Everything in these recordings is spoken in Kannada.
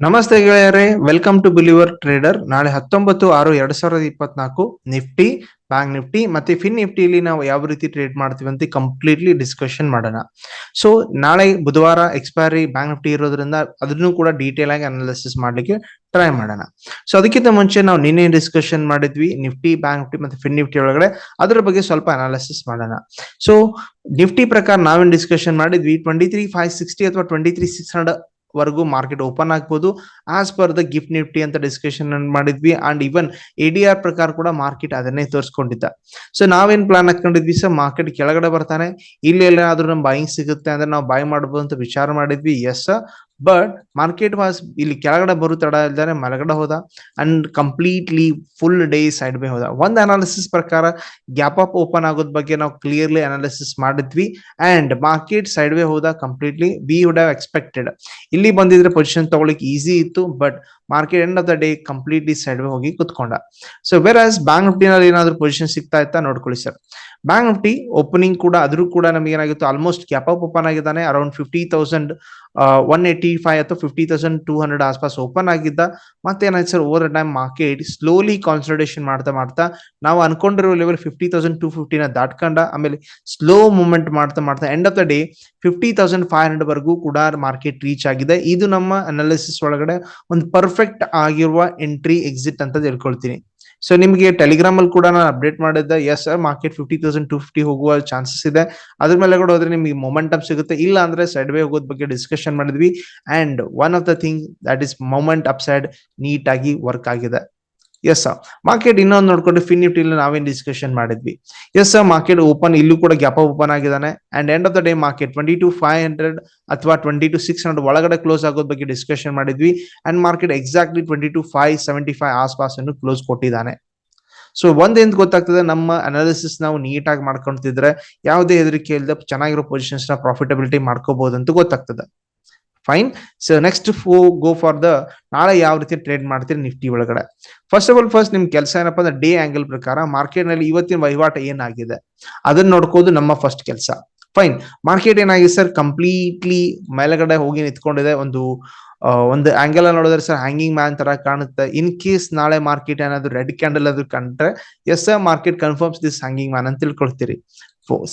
ನಮಸ್ತೆ ಗೆಳೆಯರೆ ವೆಲ್ಕಮ್ ಟು ಬಿಲಿವರ್ ಟ್ರೇಡರ್ ನಾಳೆ ಹತ್ತೊಂಬತ್ತು ಆರು ಎರಡ್ ಸಾವಿರದ ಇಪ್ಪತ್ನಾಲ್ಕು ನಿಫ್ಟಿ ಬ್ಯಾಂಕ್ ನಿಫ್ಟಿ ಮತ್ತೆ ಫಿನ್ ನಿಫ್ಟಿಲಿ ನಾವು ಯಾವ ರೀತಿ ಟ್ರೇಡ್ ಮಾಡ್ತೀವಿ ಅಂತ ಕಂಪ್ಲೀಟ್ಲಿ ಡಿಸ್ಕಷನ್ ಮಾಡೋಣ. ಸೊ ನಾಳೆ ಬುಧವಾರ ಎಕ್ಸ್ಪೈರಿ ಬ್ಯಾಂಕ್ ನಿಫ್ಟಿ ಇರೋದ್ರಿಂದ ಅದನ್ನು ಕೂಡ ಡೀಟೇಲ್ ಆಗಿ ಅನಾಲಿಸಿಸ್ ಮಾಡ್ಲಿಕ್ಕೆ ಟ್ರೈ ಮಾಡೋಣ. ಸೊ ಅದಕ್ಕಿಂತ ಮುಂಚೆ ನಾವು ನಿನ್ನೆ ಡಿಸ್ಕಷನ್ ಮಾಡಿದ್ವಿ ನಿಫ್ಟಿ ಬ್ಯಾಂಕ್ ನಿಫ್ಟಿ ಮತ್ತೆ ಫಿನ್ ನಿಫ್ಟಿ ಒಳಗಡೆ. ಅದರ ಬಗ್ಗೆ ಸ್ವಲ್ಪ ಅನಾಲಿಸಿಸ್ ಮಾಡೋಣ. ಸೊ ನಿಫ್ಟಿ ಪ್ರಕಾರ ನಾವೇನ್ ಡಿಸ್ಕಷನ್ ಮಾಡಿದ್ವಿ? ಟ್ವೆಂಟಿ ತ್ರೀ ಫೈವ್ ಸಿಕ್ಸ್ಟಿ ಅಥವಾ ಟ್ವೆಂಟಿ ತ್ರೀ ಸಿಕ್ಸ್ ಹಂಡ್ರೆಡ್ ವರೆಗೂ ಮಾರ್ಕೆಟ್ ಓಪನ್ ಆಗ್ಬೋದು. As per the gift Nifty ಅಂತ ಡಿಸ್ಕಷನ್ ಮಾಡಿದ್ವಿ. And even A D R ಪ್ರಕಾರ ಕೂಡ ಮಾರ್ಕೆಟ್ ಅದನ್ನೇ ತೋರಿಸ್ಕೊಂಡಿದ್ದ. ಸೊ ನಾವೇನ್ ಪ್ಲಾನ್ ಹಾಕೊಂಡಿದ್ವಿ ಸರ್ ಮಾರ್ಕೆಟ್ ಕೆಳಗಡೆ ಬರ್ತಾನೆ. ಇಲ್ಲಿ ಎಲ್ಲಾದ್ರೂ ನಮ್ ಬಾಯಿಂಗ್ ಸಿಗುತ್ತೆ ಅಂದ್ರೆ ನಾವು ಬಾಯ್ ಮಾಡಬಹುದು ಅಂತ ವಿಚಾರ ಮಾಡಿದ್ವಿ. ಎಸ್ ಬಟ್ ಮಾರ್ಕೆಟ್ ವಾಸ್ ಇಲ್ಲಿ ಕೆಳಗಡೆ ಬರು ತಡ ಇಲ್ದಾನೆ ಮಲಗಡೆ ಹೋದ. And completely full day side by ಹೋದ. ಒಂದ್ ಅನಾಲಿಸಿಸ್ ಪ್ರಕಾರ ಗ್ಯಾಪ್ ಅಪ್ ಓಪನ್ ಆಗೋದ್ ಬಗ್ಗೆ ನಾವು ಕ್ಲಿಯರ್ಲಿ ಅನಾಲಿಸಿಸ್ ಮಾಡಿದ್ವಿ. ಅಂಡ್ ಮಾರ್ಕೆಟ್ ಸೈಡ್ ವೇ ಹೋದ completely we would have expected ಇಲ್ಲಿ ಬಂದಿದ್ರೆ ಪೊಸಿಷನ್ ತಗೊಳಿಕ್ ಈಸಿ ಇತ್ತು. But market end of the day completely side ಹೋಗಿ ಕುತ್ಕೊಂಡ. ಸೊ ವೆರ್ ಆಸ್ ಬ್ಯಾಂಕ್ ನಿಫ್ಟಿನಲ್ಲಿ ಏನಾದ್ರೂ ಪೊಸಿಷನ್ ಸಿಗ್ತಾ ಇತ್ತಾ ನೋಡ್ಕೊಳ್ಳಿ ಸರ್ ಬ್ಯಾಂಕ್ ನಿಫ್ಟಿ ಓಪನಿಂಗ್ ಕೂಡ ಅದ್ರೂ ಕೂಡ ನಮಗೆ ಏನಾಗಿತ್ತು? ಆಲ್ಮೋಸ್ಟ್ ಕ್ಯಾಪ್ ಅಪ್ ಓಪನ್ ಆಗಿದ್ದಾನೆ. Around fifty thousand one eighty five ಅಥವಾ ಫಿಫ್ಟಿ ತೌಸಂಡ್ ಟೂ ಹಂಡ್ರೆಡ್ ಆಸ್ಪಾಸ್ ಓಪನ್ ಆಗಿದ್ದ. ಮತ್ತೆ ಏನಾಯ್ತು sir over time market slowly concentration ಮಾಡ್ತಾ ಮಾಡ್ತಾ ನಾವು ಅನ್ಕೊಂಡಿರೋ ಲೆವೆಲ್ ಫಿಫ್ಟಿ ತೌಸಂಡ್ ಟೂ ಫಿಫ್ಟಿನ ದಾಟ್ಕೊಂಡ, ಆಮೇಲೆ ಸ್ಲೋ ಮೂವ್ಮೆಂಟ್ ಮಾಡ್ತಾ ಮಾಡ್ತಾ end of the day fifty thousand five hundred ವರೆಗೂ ಕೂಡ ಮಾರ್ಕೆಟ್ ರೀಚ್ ಆಗಿದೆ. ಇದು ನಮ್ಮ ಅನಾಲಿಸಿಸ್ ಒಳಗಡೆ ಒಂದು ಪರ್ಫೆಕ್ಟ್ ಆಗಿರುವ ಎಂಟ್ರಿ ಎಕ್ಸಿಟ್ ಅಂತ ತಿಳ್ಕೊಳ್ತೀನಿ ಸೊ ನಿಮಗೆ ಟೆಲಿಗ್ರಾಮ್ ಅಲ್ಲಿ ಕೂಡ ನಾನು ಅಪ್ಡೇಟ್ ಮಾಡಿದ್ದೆ. As market fifty thousand two fifty ಹೋಗುವ ಚಾನ್ಸಸ್ ಇದೆ. ಅದ್ರ ಮೇಲೆ ಕೂಡ ಹೋದ್ರೆ ನಿಮಗೆ ಮೊಮೆಂಟಮ್ ಸಿಗುತ್ತೆ. ಇಲ್ಲ ಅಂದ್ರೆ ಸೈಡ್ ವೇ ಹೋಗೋದ್ ಬಗ್ಗೆ ಡಿಸ್ಕಷನ್ ಮಾಡಿದ್ವಿ. And one of the thing that is moment up side neat ಆಗಿ ವರ್ಕ್ ಆಗಿದೆ. ಎಸ್ ಮಾರ್ಕೆಟ್ ಇನ್ನೊಂದು ನೋಡ್ಕೊಂಡು ಫಿನ್ ನಿಫ್ಟಿ ನಾವೇನ್ ಡಿಸ್ಕಷನ್ ಮಾಡಿದ್ವಿ? ಎಸ್ ಮಾರ್ಕೆಟ್ ಓಪನ್ ಇಲ್ಲೂ ಕೂಡ ಗ್ಯಾಪ್ ಓಪನ್ ಆಗಿದ್ದಾನೆ. And end of the day market twenty two five hundred ಅಥವಾ ಟ್ವೆಂಟಿ ಟು ಸಿಕ್ಸ್ ಹಂಡ್ರೆಡ್ ಒಳಗಡೆ ಕ್ಲೋಸ್ ಆಗೋದ್ ಬಗ್ಗೆ ಡಿಸ್ಕಷನ್ ಮಾಡಿದ್ವಿ. And market exactly twenty two five seventy five ಆಸ್ಪಾಸ್ ಅನ್ನು ಕ್ಲೋಸ್ ಕೊಟ್ಟಿದ್ದಾನೆ ಸೊ ಒಂದೇಂತ ಗೊತ್ತಾಗ್ತದೆ, ನಮ್ಮ ಅನಾಲಿಸಿಸ್ ನಾವು ನೀಟಾಗಿ ಮಾಡ್ಕೊಂತಿದ್ರೆ ಯಾವುದೇ ಹೆದರಿಕೆ ಇಲ್ಲದೆ ಚೆನ್ನಾಗಿರೋ ಪೊಸಿಷನ್ಸ್ನ ಪ್ರಾಫಿಟಬಿಲಿಟಿ ಮಾಡ್ಕೋಬಹುದು ಅಂತ ಗೊತ್ತಾಗ್ತದೆ. Fine so next for go for the ನಾಳೆ ಯಾವ ರೀತಿ ಟ್ರೇಡ್ ಮಾಡ್ತೀರಿ ನಿಫ್ಟಿ ಒಳಗಡೆ. ಫಸ್ಟ್ ಆಫ್ ಆಲ್ ಫಸ್ಟ್ ನಿಮ್ ಕೆಲಸ ಏನಪ್ಪ ಅಂದ್ರೆ ಡೇ ಆಂಗಲ್ ಪ್ರಕಾರ ಮಾರ್ಕೆಟ್ನಲ್ಲಿ ಇವತ್ತಿನ ವಹಿವಾಟು ಏನಾಗಿದೆ? ಅದನ್ನ ನೋಡ್ಕೋದು ನಮ್ಮ ಫಸ್ಟ್ ಕೆಲಸ. ಫೈನ್ ಮಾರ್ಕೆಟ್ ಏನಾಗಿದೆ ಸರ್ ಕಂಪ್ಲೀಟ್ಲಿ ಮೇಲಗಡೆ ಹೋಗಿ ನಿಂತ್ಕೊಂಡಿದೆ. ಒಂದು ಒಂದು ಆಂಗಲ್ ನೋಡಿದ್ರೆ ಸರ್ ಹ್ಯಾಂಗಿಂಗ್ ಮ್ಯಾನ್ ತರ ಕಾಣುತ್ತೆ. ಇನ್ ಕೇಸ್ ನಾಳೆ ಮಾರ್ಕೆಟ್ ಏನಾದ್ರು ರೆಡ್ ಕ್ಯಾಂಡಲ್ ಆದ್ರೂ ಕಂಡ್ರೆ as market confirms this hanging man ಅಂತ ತಿಳ್ಕೊಳ್ತೀರಿ.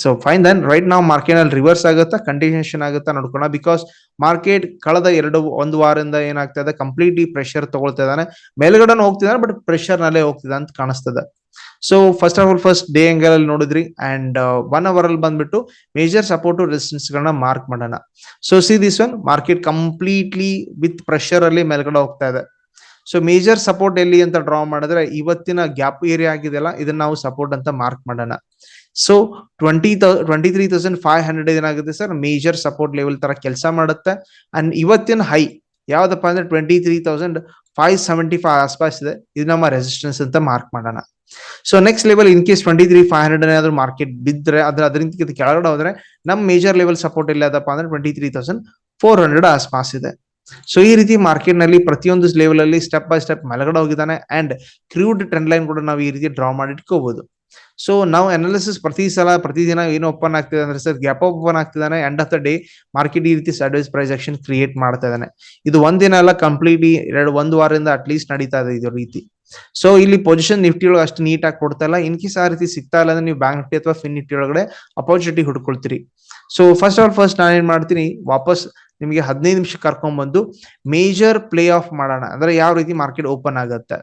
ಸೊ ಫೈನ್ ದನ್ ರೈಟ್ ನಾವು ಮಾರ್ಕೆಟ್ ಅಲ್ಲಿ ರಿವರ್ಸ್ ಆಗುತ್ತಾ ಕಂಟಿನ್ಯೂಷನ್ ಆಗುತ್ತಾ ನೋಡ್ಕೋಣ ಬಿಕಾಸ್ ಮಾರ್ಕೆಟ್ ಕಳೆದ ಎರಡು, ಒಂದು ವಾರದಿಂದ ಏನಾಗ್ತಾ ಇದೆ ಕಂಪ್ಲೀಟ್ಲಿ ಪ್ರೆಷರ್ ತಗೊಳ್ತಾ ಇದ್ದಾನೆ. ಮೇಲ್ಗಡೆ ಹೋಗ್ತಿದ್ದಾನೆ ಬಟ್ ಪ್ರೆಷರ್ ನಲ್ಲೇ ಹೋಗ್ತಿದೆ ಅಂತ ಕಾಣಿಸ್ತದೆ. So first of all first day angle ಅಲ್ಲಿ ನೋಡಿದ್ರಿ ಅಂಡ್ ಒನ್ ಅವರ್ ಅಲ್ಲಿ ಬಂದ್ಬಿಟ್ಟು ಮೇಜರ್ ಸಪೋರ್ಟ್ ರೆಸಿಸ್ಟೆನ್ಸ್ ಗಳನ್ನ ಮಾರ್ಕ್ ಮಾಡೋಣ. So see this one market completely with pressure ಅಲ್ಲಿ ಮೇಲ್ಗಡೆ ಹೋಗ್ತಾ ಇದೆ. ಸೊ ಮೇಜರ್ ಸಪೋರ್ಟ್ ಎಲ್ಲಿ ಅಂತ ಡ್ರಾ ಮಾಡಿದ್ರೆ ಇವತ್ತಿನ ಗ್ಯಾಪ್ ಏರಿಯಾ ಆಗಿದೆಯಲ್ಲ, ಇದನ್ನ ನಾವು ಸಪೋರ್ಟ್ ಅಂತ ಮಾರ್ಕ್ ಮಾಡೋಣ. So twenty twenty three thousand five hundred ಏನಾಗುತ್ತೆ ಸರ್ ಮೇಜರ್ ಸಪೋರ್ಟ್ ಲೆವೆಲ್ ತರ ಕೆಲಸ ಮಾಡುತ್ತೆ. ಅಂಡ್ ಇವತ್ತಿನ ಹೈ ಯಾವ್ದಪ್ಪ ಅಂದ್ರೆ twenty three thousand five seventy five ಆಸ್ಪಾಸ್ ಇದೆ. ಇದು ನಮ್ಮ ರೆಸಿಸ್ಟೆನ್ಸ್ ಅಂತ ಮಾರ್ಕ್ ಮಾಡೋಣ. So next level in case twenty three five hundred ಏನಾದ್ರು ಮಾರ್ಕೆಟ್ ಬಿದ್ದರೆ ಅದ್ರ ಅದರಿಂದ ಕೆಳಗಡೆ ಹೋದ್ರೆ ನಮ್ಮ ಮೇಜರ್ ಲೆವೆಲ್ ಸಪೋರ್ಟ್ ಎಲ್ಲಿ ಅದಪ್ಪ ಅಂದ್ರೆ twenty three thousand four hundred ಆಸ್ಪಾಸ್ ಇದೆ. ಸೊ ಈ ರೀತಿ ಮಾರ್ಕೆಟ್ನಲ್ಲಿ ಪ್ರತಿಯೊಂದು ಲೆವೆಲ್ ಅಲ್ಲಿ ಸ್ಟೆಪ್ ಬೈ ಸ್ಟೆಪ್ ಮಲಗಡೆ ಹೋಗಿದ್ದಾನೆ ಅಂಡ್ ಕ್ರೂಡ್ ಟ್ರೆಂಡ್ ಲೈನ್ ಕೂಡ ನಾವು ಈ ರೀತಿ ಡ್ರಾ ಮಾಡಿ ಇಟ್ಕೋಬಹುದು ಸೊ ನಾವು ಅನಾಲಿಸಿಸ್ ಪ್ರತಿ ಸಲ ಪ್ರತಿದಿನ ಏನು ಓಪನ್ ಆಗ್ತಿದೆ ಅಂದ್ರೆ sir gap open ಆಗ್ತಿದ್ದಾನೆ. End of the day market ಈ ರೀತಿ ಸೈಡ್ವೈಸ್ ಪ್ರೈಸ್ ಆಕ್ಷನ್ ಕ್ರಿಯೇಟ್ ಮಾಡ್ತಾ ಇದ್ದಾನೆ. ಇದು ಒಂದಿನ ಎಲ್ಲ ಕಂಪ್ಲೀಟ್ಲಿ ಎರಡು, ಒಂದು ವಾರದಿಂದ ಅಟ್ ಲೀಸ್ಟ್ ನಡೀತಾ ಇದೆ ಇದು ರೀತಿ. ಸೊ ಇಲ್ಲಿ ಪೊಸಿಷನ್ ನಿಫ್ಟಿ ಒಳಗೆ ಅಷ್ಟು ನೀಟ್ ಆಗಿ ಕೊಡ್ತಾ ಇಲ್ಲ. ಇನ್ ಆ ರೀತಿ ಸಿಗ್ತಾ ಇಲ್ಲ ಅಂದ್ರೆ ನೀವು ಬ್ಯಾಂಕ್ ನಿಫ್ಟಿ ಅಥವಾ ಫಿನ್ ನಿಫ್ಟಿ ಒಳಗಡೆ ಅಪರ್ಚುನಿಟಿ ಹುಡ್ಕೊಳ್ತೀರಿ. ಸೊ ಫಸ್ಟ್ ಆಲ್ ಫಸ್ಟ್ ನಾನು ಏನ್ ಮಾಡ್ತೀನಿ, ವಾಪಸ್ ನಿಮಗೆ ಹದಿನೈದು ನಿಮಿಷ ಕರ್ಕೊಂಡ್ಬಂದು ಮೇಜರ್ ಪ್ಲೇ ಆಫ್ ಮಾಡೋಣ. ಅಂದ್ರೆ ಯಾವ ರೀತಿ ಮಾರ್ಕೆಟ್ ಓಪನ್ ಆಗುತ್ತೆ.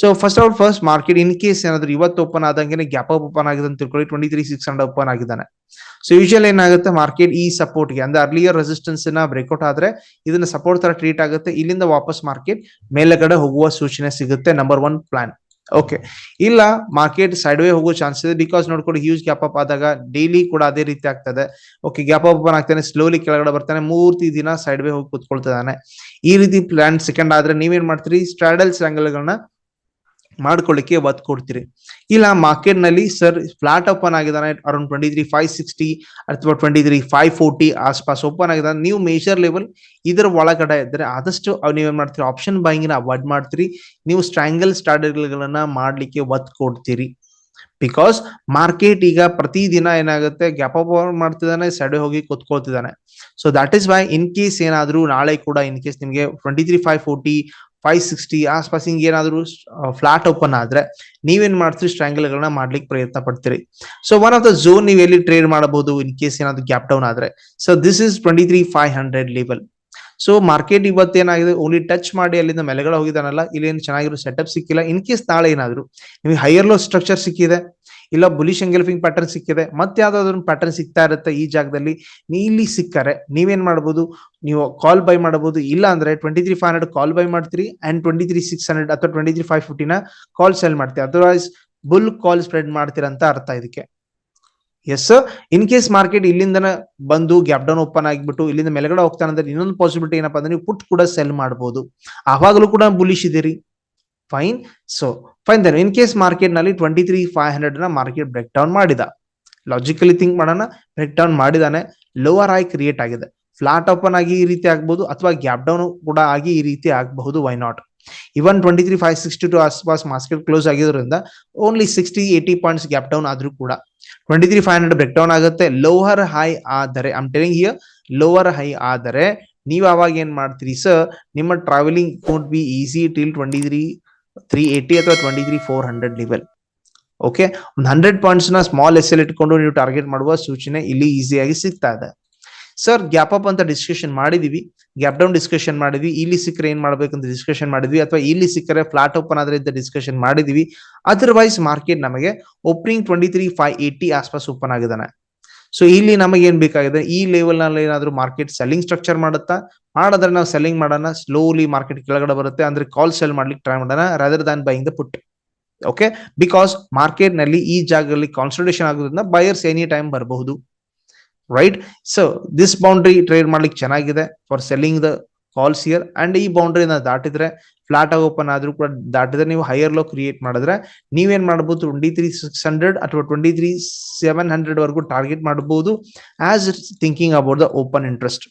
So first all first market in case ಏನಾದ್ರು ಇವತ್ತು ಓಪನ್ ಆದಂಗೆ ಗ್ಯಾಪ್ ಅಪ್ ಓಪನ್ ಆಗಿದೆ ಅಂತ ತಿಳ್ಕೊಳ್ಳಿ. Twenty three six hundred open ಆಗಿದ್ದಾನೆ. ಸೊ ಯೂಶಲ್ ಏನಾಗುತ್ತೆ? ಮಾರ್ಕೆಟ್ ಈ ಸಪೋರ್ಟ್ಗೆ, ಅಂದ್ರೆ ಅರ್ಲಿಯರ್ ರೆಸಿಸ್ಟೆನ್ಸ್ನ ಬ್ರೇಕ್ಔಟ್ ಆದ್ರೆ ಇದನ್ನ ಸಪೋರ್ಟ್ ತರ ಟ್ರೀಟ್ ಆಗುತ್ತೆ. ಇಲ್ಲಿಂದ ವಾಪಸ್ ಮಾರ್ಕೆಟ್ ಮೇಲೆಗಡೆ ಹೋಗುವ ಸೂಚನೆ ಸಿಗುತ್ತೆ. ನಂಬರ್ ಒನ್ ಪ್ಲಾನ್ ಓಕೆ ಇಲ್ಲ ಮಾರ್ಕೆಟ್ ಸೈಡ್ ವೇ ಹೋಗೋ ಚಾನ್ಸ್ ಇದೆ ಬಿಕಾಸ್ ನೋಡ್ಕೊಂಡು ಹ್ಯೂಜ್ ಗ್ಯಾಪ್ ಅಪ್ ಆದಾಗ ಡೈಲಿ ಕೂಡ ಅದೇ ರೀತಿ ಆಗ್ತದೆ. ಓಕೆ ಗ್ಯಾಪ್ ಅಪ್ ಆಗ್ತಾನೆ ಸ್ಲೋಲಿ ಕೆಳಗಡೆ ಬರ್ತಾನೆ, ಮೂರ್ತಿ ದಿನ ಸೈಡ್ ವೇ ಹೋಗಿ ಕುತ್ಕೊಳ್ತಿದ್ದಾನೆ. ಈ ರೀತಿ ಪ್ಲಾನ್ ಸೆಕೆಂಡ್ ಆದ್ರೆ ನೀವೇನ್ ಮಾಡ್ತೀರಿ? ಸ್ಟ್ರಾಡಲ್ಸ್ ಗಳನ್ನ ಮಾಡ್ಕೊಳ್ಳಿಕ್ಕೆ ಒತ್ತು ಕೊಡ್ತೀರಿ. ಇಲ್ಲ ಮಾರ್ಕೆಟ್ನಲ್ಲಿ sir flat open ಆಗಿದಾನೆ around twenty three five sixty ಅಥವಾ ಟ್ವೆಂಟಿ ತ್ರೀ ಫೈವ್ ಫೋರ್ಟಿ ಆಸ್ಪಾಸ್ ಓಪನ್ ಆಗಿದ್ದಾನೆ. ನೀವು ಮೇಜರ್ ಲೆವೆಲ್ ಇದರ ಒಳಗಡೆ ಇದ್ರೆ ಆದಷ್ಟು ನೀವೇನ್ ಮಾಡ್ತೀರಿ? ಆಪ್ಷನ್ ಬೈಂಗಿನ ಅವಾಯ್ಡ್ ಮಾಡ್ತೀರಿ. ನೀವು ಸ್ಟ್ರಾಂಗಲ್ ಸ್ಟ್ರಾಟಜಿಗಳನ್ನ ಮಾಡ್ಲಿಕ್ಕೆ ಒತ್ತು ಕೊಡ್ತೀರಿ. ಬಿಕಾಸ್ ಮಾರ್ಕೆಟ್ ಈಗ ಪ್ರತಿದಿನ ಏನಾಗುತ್ತೆ? ಗ್ಯಾಪ್ ಅಪ್ ಮಾಡ್ತಿದ್ದಾನೆ, ಸಡೆ ಹೋಗಿ ಕುತ್ಕೊಳ್ತಿದ್ದಾನೆ. So that is why in case ಏನಾದ್ರೂ ನಾಳೆ ಕೂಡ ಇನ್ ಕೇಸ್ ನಿಮಗೆ twenty three five forty five sixty ಆಸ್ಪಾಸ್ ಹಿಂಗೆ ಏನಾದ್ರು ಫ್ಲಾಟ್ ಓಪನ್ ಆದ್ರೆ ನೀವೇನ್ ಮಾಡ್ತೀರಿ? ಸ್ಟ್ರಾಂಗಲ್ ಗಳನ್ನ ಮಾಡ್ಲಿಕ್ಕೆ ಪ್ರಯತ್ನ ಪಡ್ತೀರಿ. So one of the zone ನೀವು ಎಲ್ಲಿ ಟ್ರೇಡ್ ಮಾಡಬಹುದು? ಇನ್ ಕೇಸ್ ಏನಾದ್ರು ಗ್ಯಾಪ್ ಡೌನ್ ಆದ್ರೆ. So this is twenty three five hundred level so market ಇವತ್ತೇನಾಗಿದೆ? Only touch ಮಾಡಿ ಅಲ್ಲಿಂದ ಮೆಲೆಗಳು ಹೋಗಿದಾನಲ್ಲ ಇಲ್ಲಿ ಏನು ಚೆನ್ನಾಗಿರೋ ಸೆಟಪ್ ಸಿಕ್ಕಿಲ್ಲ. ಇನ್ ಕೇಸ್ ನಾಳೆ ಏನಾದ್ರು, ನಿಮಗೆ ಹೈಯರ್ ಲೋ ಸ್ಟ್ರಕ್ಚರ್ ಸಿಕ್ಕಿದೆ, ಇಲ್ಲ ಬುಲಿಶ್ ಎಂಗೆಲ್ಫಿಂಗ್ ಪ್ಯಾಟರ್ನ್ ಸಿಕ್ಕಿದೆ, ಮತ್ತೆ ಯಾವ್ದಾದ್ರು ಪ್ಯಾಟರ್ನ್ ಸಿಗ್ತಾ ಇರುತ್ತೆ ಈ ಜಾಗದಲ್ಲಿ, ನೀ ಇಲ್ಲಿ ಸಿಕ್ಕರೆ, ನೀವೇನ್ ಮಾಡಬಹುದು ನೀವು ಕಾಲ್ ಬೈ ಮಾಡಬಹುದು ಇಲ್ಲ ಅಂದ್ರೆ twenty three five hundred call buy ಮಾಡ್ತೀರಿ and twenty three six hundred ಅಥವಾ ಟ್ವೆಂಟಿ ತ್ರೀ ಫೈವ್ ಫಿಫ್ಟಿನ ಕಾಲ್ ಸೆಲ್ ಮಾಡ್ತೀವಿ ಅದರ್ವೈಸ್ ಬುಲ್ ಕಾಲ್ ಸ್ಪ್ರೆಡ್ ಮಾಡ್ತೀರಾ ಅಂತ ಅರ್ಥ ಇದಕ್ಕೆ. ಎಸ್ ಇನ್ ಕೇಸ್ ಮಾರ್ಕೆಟ್ ಇಲ್ಲಿಂದ ಬಂದು ಗ್ಯಾಪ್ ಡೌನ್ ಓಪನ್ ಆಗಿಬಿಟ್ಟು ಇಲ್ಲಿಂದ ಮೇಲ್ಗಡೆ ಹೋಗ್ತಾನೆ ಅಂದ್ರೆ ಇನ್ನೊಂದು ಪಾಸಿಬಿಲಿಟಿ ಏನಪ್ಪಾ ಅಂದ್ರೆ ನೀವು ಪುಟ್ ಕೂಡ ಸೆಲ್ ಮಾಡಬಹುದು ಆವಾಗಲೂ ಕೂಡ ಬುಲಿಶ್ ಇದೀರಿ. Fine so fine then in case ಮಾರ್ಕೆಟ್ನಲ್ಲಿ ಟ್ವೆಂಟಿ ತ್ರೀ ಫೈವ್ ಹಂಡ್ರೆಡ್ನ ಮಾರ್ಕೆಟ್ ಬ್ರೇಕ್ ಡೌನ್ ಮಾಡಿದ. ಲಾಜಿಕಲಿ ಥಿಂಕ್ ಮಾಡೋಣ. ಬ್ರೇಕ್ ಡೌನ್ ಮಾಡಿದಾನೆ. ಲೋವರ್ ಆಗಿ ಕ್ರಿಯೇಟ್ ಆಗಿದೆ. ಫ್ಲಾಟ್ ಓಪನ್ ಆಗಿ ಈ ರೀತಿ ಆಗ್ಬಹುದು ಅಥವಾ ಗ್ಯಾಪ್ ಡೌನ್ ಕೂಡ ಆಗಿ ಈ ರೀತಿ ಆಗಬಹುದು. Why not even twenty three five sixty two ಆಸ್ಪಾಸ್ market close ಆಗಿರೋದ್ರಿಂದ only sixty eight points gap down ಆದ್ರೂ ಕೂಡ. Twenty three five hundred break down ಆಗುತ್ತೆ. ಲೋವರ್ ಹೈ ಆದರೆ I'm telling here lower high ಆದರೆ, ನೀವು ಅವಾಗ ಏನ್ ಮಾಡ್ತೀರಿ ಸರ್ ನಿಮ್ಮ travelling could be easy till twenty three three eighty ಅಥವಾ twenty three four hundred level okay ಒಂದು ಹಂಡ್ರೆಡ್ ಪಾಯಿಂಟ್ಸ್ನ ಸ್ಮಾಲ್ ಎಸ್ ಇಟ್ಕೊಂಡು ನೀವು ಟಾರ್ಗೆಟ್ ಮಾಡುವ ಸೂಚನೆ ಇಲ್ಲಿ ಈಸಿಯಾಗಿ ಸಿಗ್ತಾ ಇದೆ. ಸರ್ ಗ್ಯಾಪ್ ಅಪ್ ಅಂತ ಡಿಸ್ಕಷನ್ ಮಾಡಿದೀವಿ. ಗ್ಯಾಪ್ ಡೌನ್ ಡಿಸ್ಕಷನ್ ಮಾಡಿದ್ವಿ, ಇಲ್ಲಿ ಸಿಕ್ಕರೆ ಏನ್ ಮಾಡ್ಬೇಕಂತ ಡಿಸ್ಕಷನ್ ಮಾಡಿದ್ವಿ, ಅಥವಾ ಇಲ್ಲಿ ಸಿಕ್ಕರೆ ಫ್ಲಾಟ್ ಓಪನ್ ಆದ್ರೆ ಅಂತ ಡಿಸ್ಕಷನ್ ಮಾಡಿದೀವಿ. ಅದರ್ವೈಸ್ ಮಾರ್ಕೆಟ್ ನಮಗೆ opening twenty three five eighty ಆಸ್ಪಾಸ್ open ಆಗಿದ್ದಾನೆ. ಸೊ ಇಲ್ಲಿ ನಮಗೆ ಏನ್ ಬೇಕಾಗಿದೆ? ಈ ಲೆವೆಲ್ನಲ್ಲಿ ಏನಾದ್ರು ಮಾರ್ಕೆಟ್ ಸೆಲ್ಲಿಂಗ್ ಸ್ಟ್ರಕ್ಚರ್ ಮಾಡುತ್ತಾ? ಮಾಡಿದ್ರೆ ನಾವು ಸೆಲ್ಲಿಂಗ್ ಮಾಡೋಣ ಸ್ಲೋಲಿ ಮಾರ್ಕೆಟ್ ಕೆಳಗಡೆ ಬರುತ್ತೆ, ಅಂದ್ರೆ ಕಾಲ್ ಸೆಲ್ ಮಾಡ್ಲಿಕ್ಕೆ ಟ್ರೈ ಮಾಡೋಣ rather than buying the put okay because ಮಾರ್ಕೆಟ್ನಲ್ಲಿ ಈ ಜಾಗದಲ್ಲಿ ಕಾನ್ಸಂಟ್ರೇಷನ್ ಆಗೋದ್ರಿಂದ ಬೈಯರ್ಸ್ ಎನಿ ಟೈಮ್ ಬರಬಹುದು. Right so this boundary trade ಮಾಡ್ಲಿಕ್ಕೆ ಚೆನ್ನಾಗಿದೆ for selling the calls here and ಈ ಬೌಂಡ್ರಿನ ದಾಟಿದ್ರೆ ಫ್ಲಾಟ್ ಆಗಿ ಓಪನ್ ಆದ್ರೂ ಕೂಡ ದಾಟಿದ್ರೆ ನೀವು ಹೈಯರ್ ಲೋ ಕ್ರಿಯೇಟ್ ಮಾಡಿದ್ರೆ, ನೀವೇನ್ ಮಾಡಬಹುದು ಟ್ವೆಂಟಿ ತ್ರೀ ಸಿಕ್ಸ್ ಹಂಡ್ರೆಡ್ ಅಥವಾ ಟ್ವೆಂಟಿ ತ್ರೀ ಸೆವೆನ್ ಹಂಡ್ರೆಡ್ ವರೆಗೂ ಟಾರ್ಗೆಟ್ ಮಾಡಬಹುದು as thinking about the open interest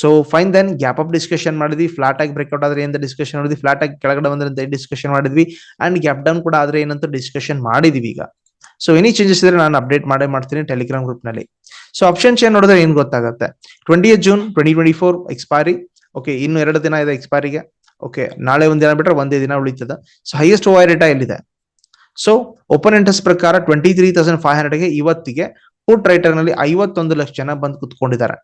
so fine then gap up discussion ಮಾಡಿದ್ವಿ ಫ್ಲಾಟ್ ಆಗಿ ಬ್ರೇಕ್ಔಟ್ ಆದ್ರೆ ಏನಂತ ಡಿಸ್ಕಷನ್ ಮಾಡಿದ್ವಿ ಫ್ಲಾಟ್ ಆಗಿ ಕೆಳಗಡೆ ಬಂದ್ರೆ ಡಿಸ್ಕಷನ್ ಮಾಡಿದ್ವಿ ಅಂಡ್ ಗ್ಯಾಪ್ ಡೌನ್ ಕೂಡ ಆದ್ರೆ ಏನಂತ ಡಿಸ್ಕಷನ್ ಮಾಡಿದ್ವಿ ಈಗ. ಸೊ ಎನಿ ಚೇಂಜಸ್ ಇದ್ರೆ ನಾನು ಅಪ್ಡೇಟ್ ಮಾಡೇ ಮಾಡ್ತೀನಿ ಟೆಲಿಗ್ರಾಮ್ ಗ್ರೂಪ್ನಲ್ಲಿ. ಸೊ ಆಪ್ಷನ್ ಚೇನ್ ನೋಡಿದ್ರೆ ಏನ್ ಗೊತ್ತಾಗುತ್ತೆ? Twenty June twenty twenty four expiry okay ಇನ್ನು ಎರಡು ದಿನ ಇದೆ ಎಕ್ಸ್ಪೈರಿಗೆ ಓಕೆ ನಾಳೆ ಒಂದ್ ದಿನ ಬಿಟ್ರೆ ಒಂದೇ ದಿನ ಉಳಿತದೆ. ಸೊ ಹೈಯೆಸ್ಟ್ ಓವರ್ ರೇಟ್ ಎಲ್ಲಿದೆ? ಸೊ ಓಪನ್ ಇಂಟ್ರೆಸ್ಟ್ ಪ್ರಕಾರ ಟ್ವೆಂಟಿ ತ್ರೀ ತೌಸಂಡ್ ಫೈವ್ ಹಂಡ್ರೆಡ್ಗೆ ಇವತ್ತಿಗೆ ಪುಟ್ ರೈಟರ್ನಲ್ಲಿ ಐವತ್ತೊಂದು ಲಕ್ಷ ಜನ ಬಂದು ಕುತ್ಕೊಂಡಿದ್ದಾರೆ.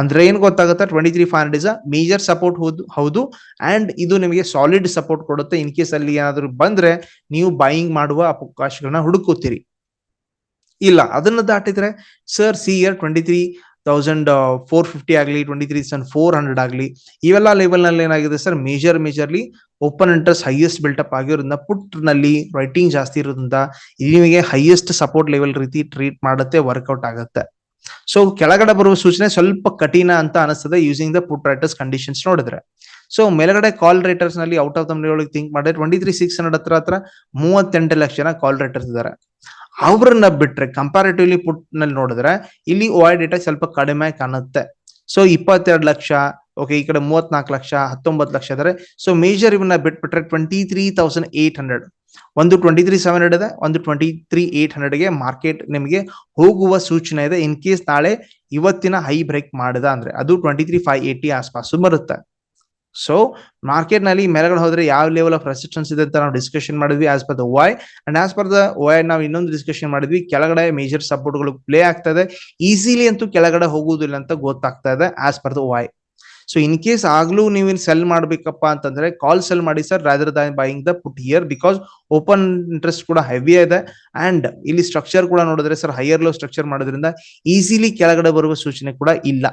ಅಂದ್ರೆ ಏನ್ ಗೊತ್ತಾಗುತ್ತೆ? Twenty three five hundred is major support ಹೌದು ಹೌದು ಅಂಡ್ ಇದು ನಿಮಗೆ ಸಾಲಿಡ್ ಸಪೋರ್ಟ್ ಕೊಡುತ್ತೆ. ಇನ್ ಕೇಸ್ ಅಲ್ಲಿ ಏನಾದ್ರು ಬಂದ್ರೆ ನೀವು ಬೈಯಿಂಗ್ ಮಾಡುವ ಅವಕಾಶಗಳನ್ನ ಹುಡುಕುತ್ತೀರಿ. ಇಲ್ಲ, ಅದನ್ನ ದಾಟಿದ್ರೆ sir see year twenty three thousand four fifty ಆಗಲಿ twenty three thousand four hundred ಆಗಲಿ, ಇವೆಲ್ಲ ಲೆವೆಲ್ನಲ್ಲಿ ಏನಾಗಿದೆ sir major majorly open interest highest built up ಆಗಿರೋದ್ರಿಂದ ಪುಟ್ನಲ್ಲಿ ರೈಟಿಂಗ್ ಜಾಸ್ತಿ ಇರೋದ್ರಿಂದ ನಿಮಗೆ ಹೈಯೆಸ್ಟ್ ಸಪೋರ್ಟ್ ಲೆವೆಲ್ ರೀತಿ ಟ್ರೀಟ್ ಮಾಡುತ್ತೆ ವರ್ಕೌಟ್ ಆಗುತ್ತೆ. ಸೊ ಕೆಳಗಡೆ ಬರುವ ಸೂಚನೆ ಸ್ವಲ್ಪ ಕಠಿಣ ಅಂತ ಅನಿಸ್ತದೆ using the put writers conditions ನೋಡಿದ್ರೆ. ಸೊ ಮೇಲ್ಗಡೆ ಕಾಲ್ ರೈಟರ್ಸ್ನಲ್ಲಿ ಔಟ್ ಆಫ್ ದ ಥಿಂಕ್ ಮಾಡಿದ್ರೆ ಟ್ವೆಂಟಿ ತ್ರೀ ಸಿಕ್ಸ್ ಹಂಡ್ರೆಡ್ ಹತ್ರ ಹತ್ರ ಮೂವತ್ತೆಂಟು ಲಕ್ಷ ಜನ ಕಾಲ್ ರೈಟರ್ಸ್ ಇದ್ದಾರೆ. ಅವ್ರನ್ನ ಬಿಟ್ರೆ ಕಂಪ್ಯಾರಿಟಿವ್ಲಿ ಪುಟ್ನಲ್ಲಿ ನೋಡಿದ್ರೆ ಇಲ್ಲಿ ಓ ಡೇಟಾ ಸ್ವಲ್ಪ ಕಡಿಮೆ ಕಾಣುತ್ತೆ. ಸೊ ಇಪ್ಪತ್ತೆರಡು ಲಕ್ಷ ಓಕೆ ಈ ಕಡೆ ಮೂವತ್ನಾಲ್ಕು ಲಕ್ಷ, ಹತ್ತೊಂಬತ್ತು ಲಕ್ಷ ಇದಾರೆ. ಸೊ ಮೇಜರ್ ಇವನ್ನ ಬಿಟ್ಬಿಟ್ರೆ twenty three thousand eight hundred ಒಂದು ಟ್ವೆಂಟಿ ತ್ರೀ ಸೆವೆನ್ ಹಂಡ್ರೆಡ್ ಇದೆ, ಒಂದು ಟ್ವೆಂಟಿ ತ್ರೀ ಏಟ್ ಹಂಡ್ರೆಡ್ಗೆ ಮಾರ್ಕೆಟ್ ನಿಮಗೆ ಹೋಗುವ ಸೂಚನೆ ಇದೆ. ಇನ್ ಕೇಸ್ ನಾಳೆ ಇವತ್ತಿನ ಹೈ ಬ್ರೇಕ್ ಮಾಡಿದ ಅಂದ್ರೆ ಅದು ಟ್ವೆಂಟಿ ತ್ರೀ ಫೈವ್ ಏಟಿ ಆಸ್ಪಾಸು ಬರುತ್ತೆ ಸೊ ಮಾರ್ಕೆಟ್ನಲ್ಲಿ ಮೇಲೆಗಡೆ ಹೋದ್ರೆ ಯಾವ ಲೆವೆಲ್ ಆಫ್ ರೆಸಿಸ್ಟೆನ್ಸ್ ಇದೆ ಅಂತ ನಾವು ಡಿಸ್ಕಷನ್ ಮಾಡಿದ್ವಿ as per the why and as per the why ನಾವು ಇನ್ನೊಂದು ಡಿಸ್ಕಷನ್ ಮಾಡಿದ್ವಿ, ಕೆಳಗಡೆ ಮೇಜರ್ ಸಪೋರ್ಟ್ಗಳು ಪ್ಲೇ ಆಗ್ತಾ ಇದೆ ಈಸಿಲಿ ಅಂತೂ ಕೆಳಗಡೆ ಹೋಗುವುದಿಲ್ಲ ಅಂತ ಗೊತ್ತಾಗ್ತಾ ಇದೆ as per the why so in case ಆಗ್ಲೂ ನೀವು ಸೆಲ್ ಮಾಡ್ಬೇಕಪ್ಪ ಅಂತಂದ್ರೆ ಕಾಲ್ ಸೆಲ್ ಮಾಡಿ sir rather than buying the put here because open interest ಕೂಡ ಹೆವಿ ಇದೆ. ಅಂಡ್ ಇಲ್ಲಿ ಸ್ಟ್ರಕ್ಚರ್ ಕೂಡ ನೋಡಿದ್ರೆ ಸರ್ ಹೈಯರ್ ಲೋ ಸ್ಟ್ರಕ್ಚರ್ ಮಾಡೋದ್ರಿಂದ ಈಸಿಲಿ ಕೆಳಗಡೆ ಬರುವ ಸೂಚನೆ ಕೂಡ ಇಲ್ಲ.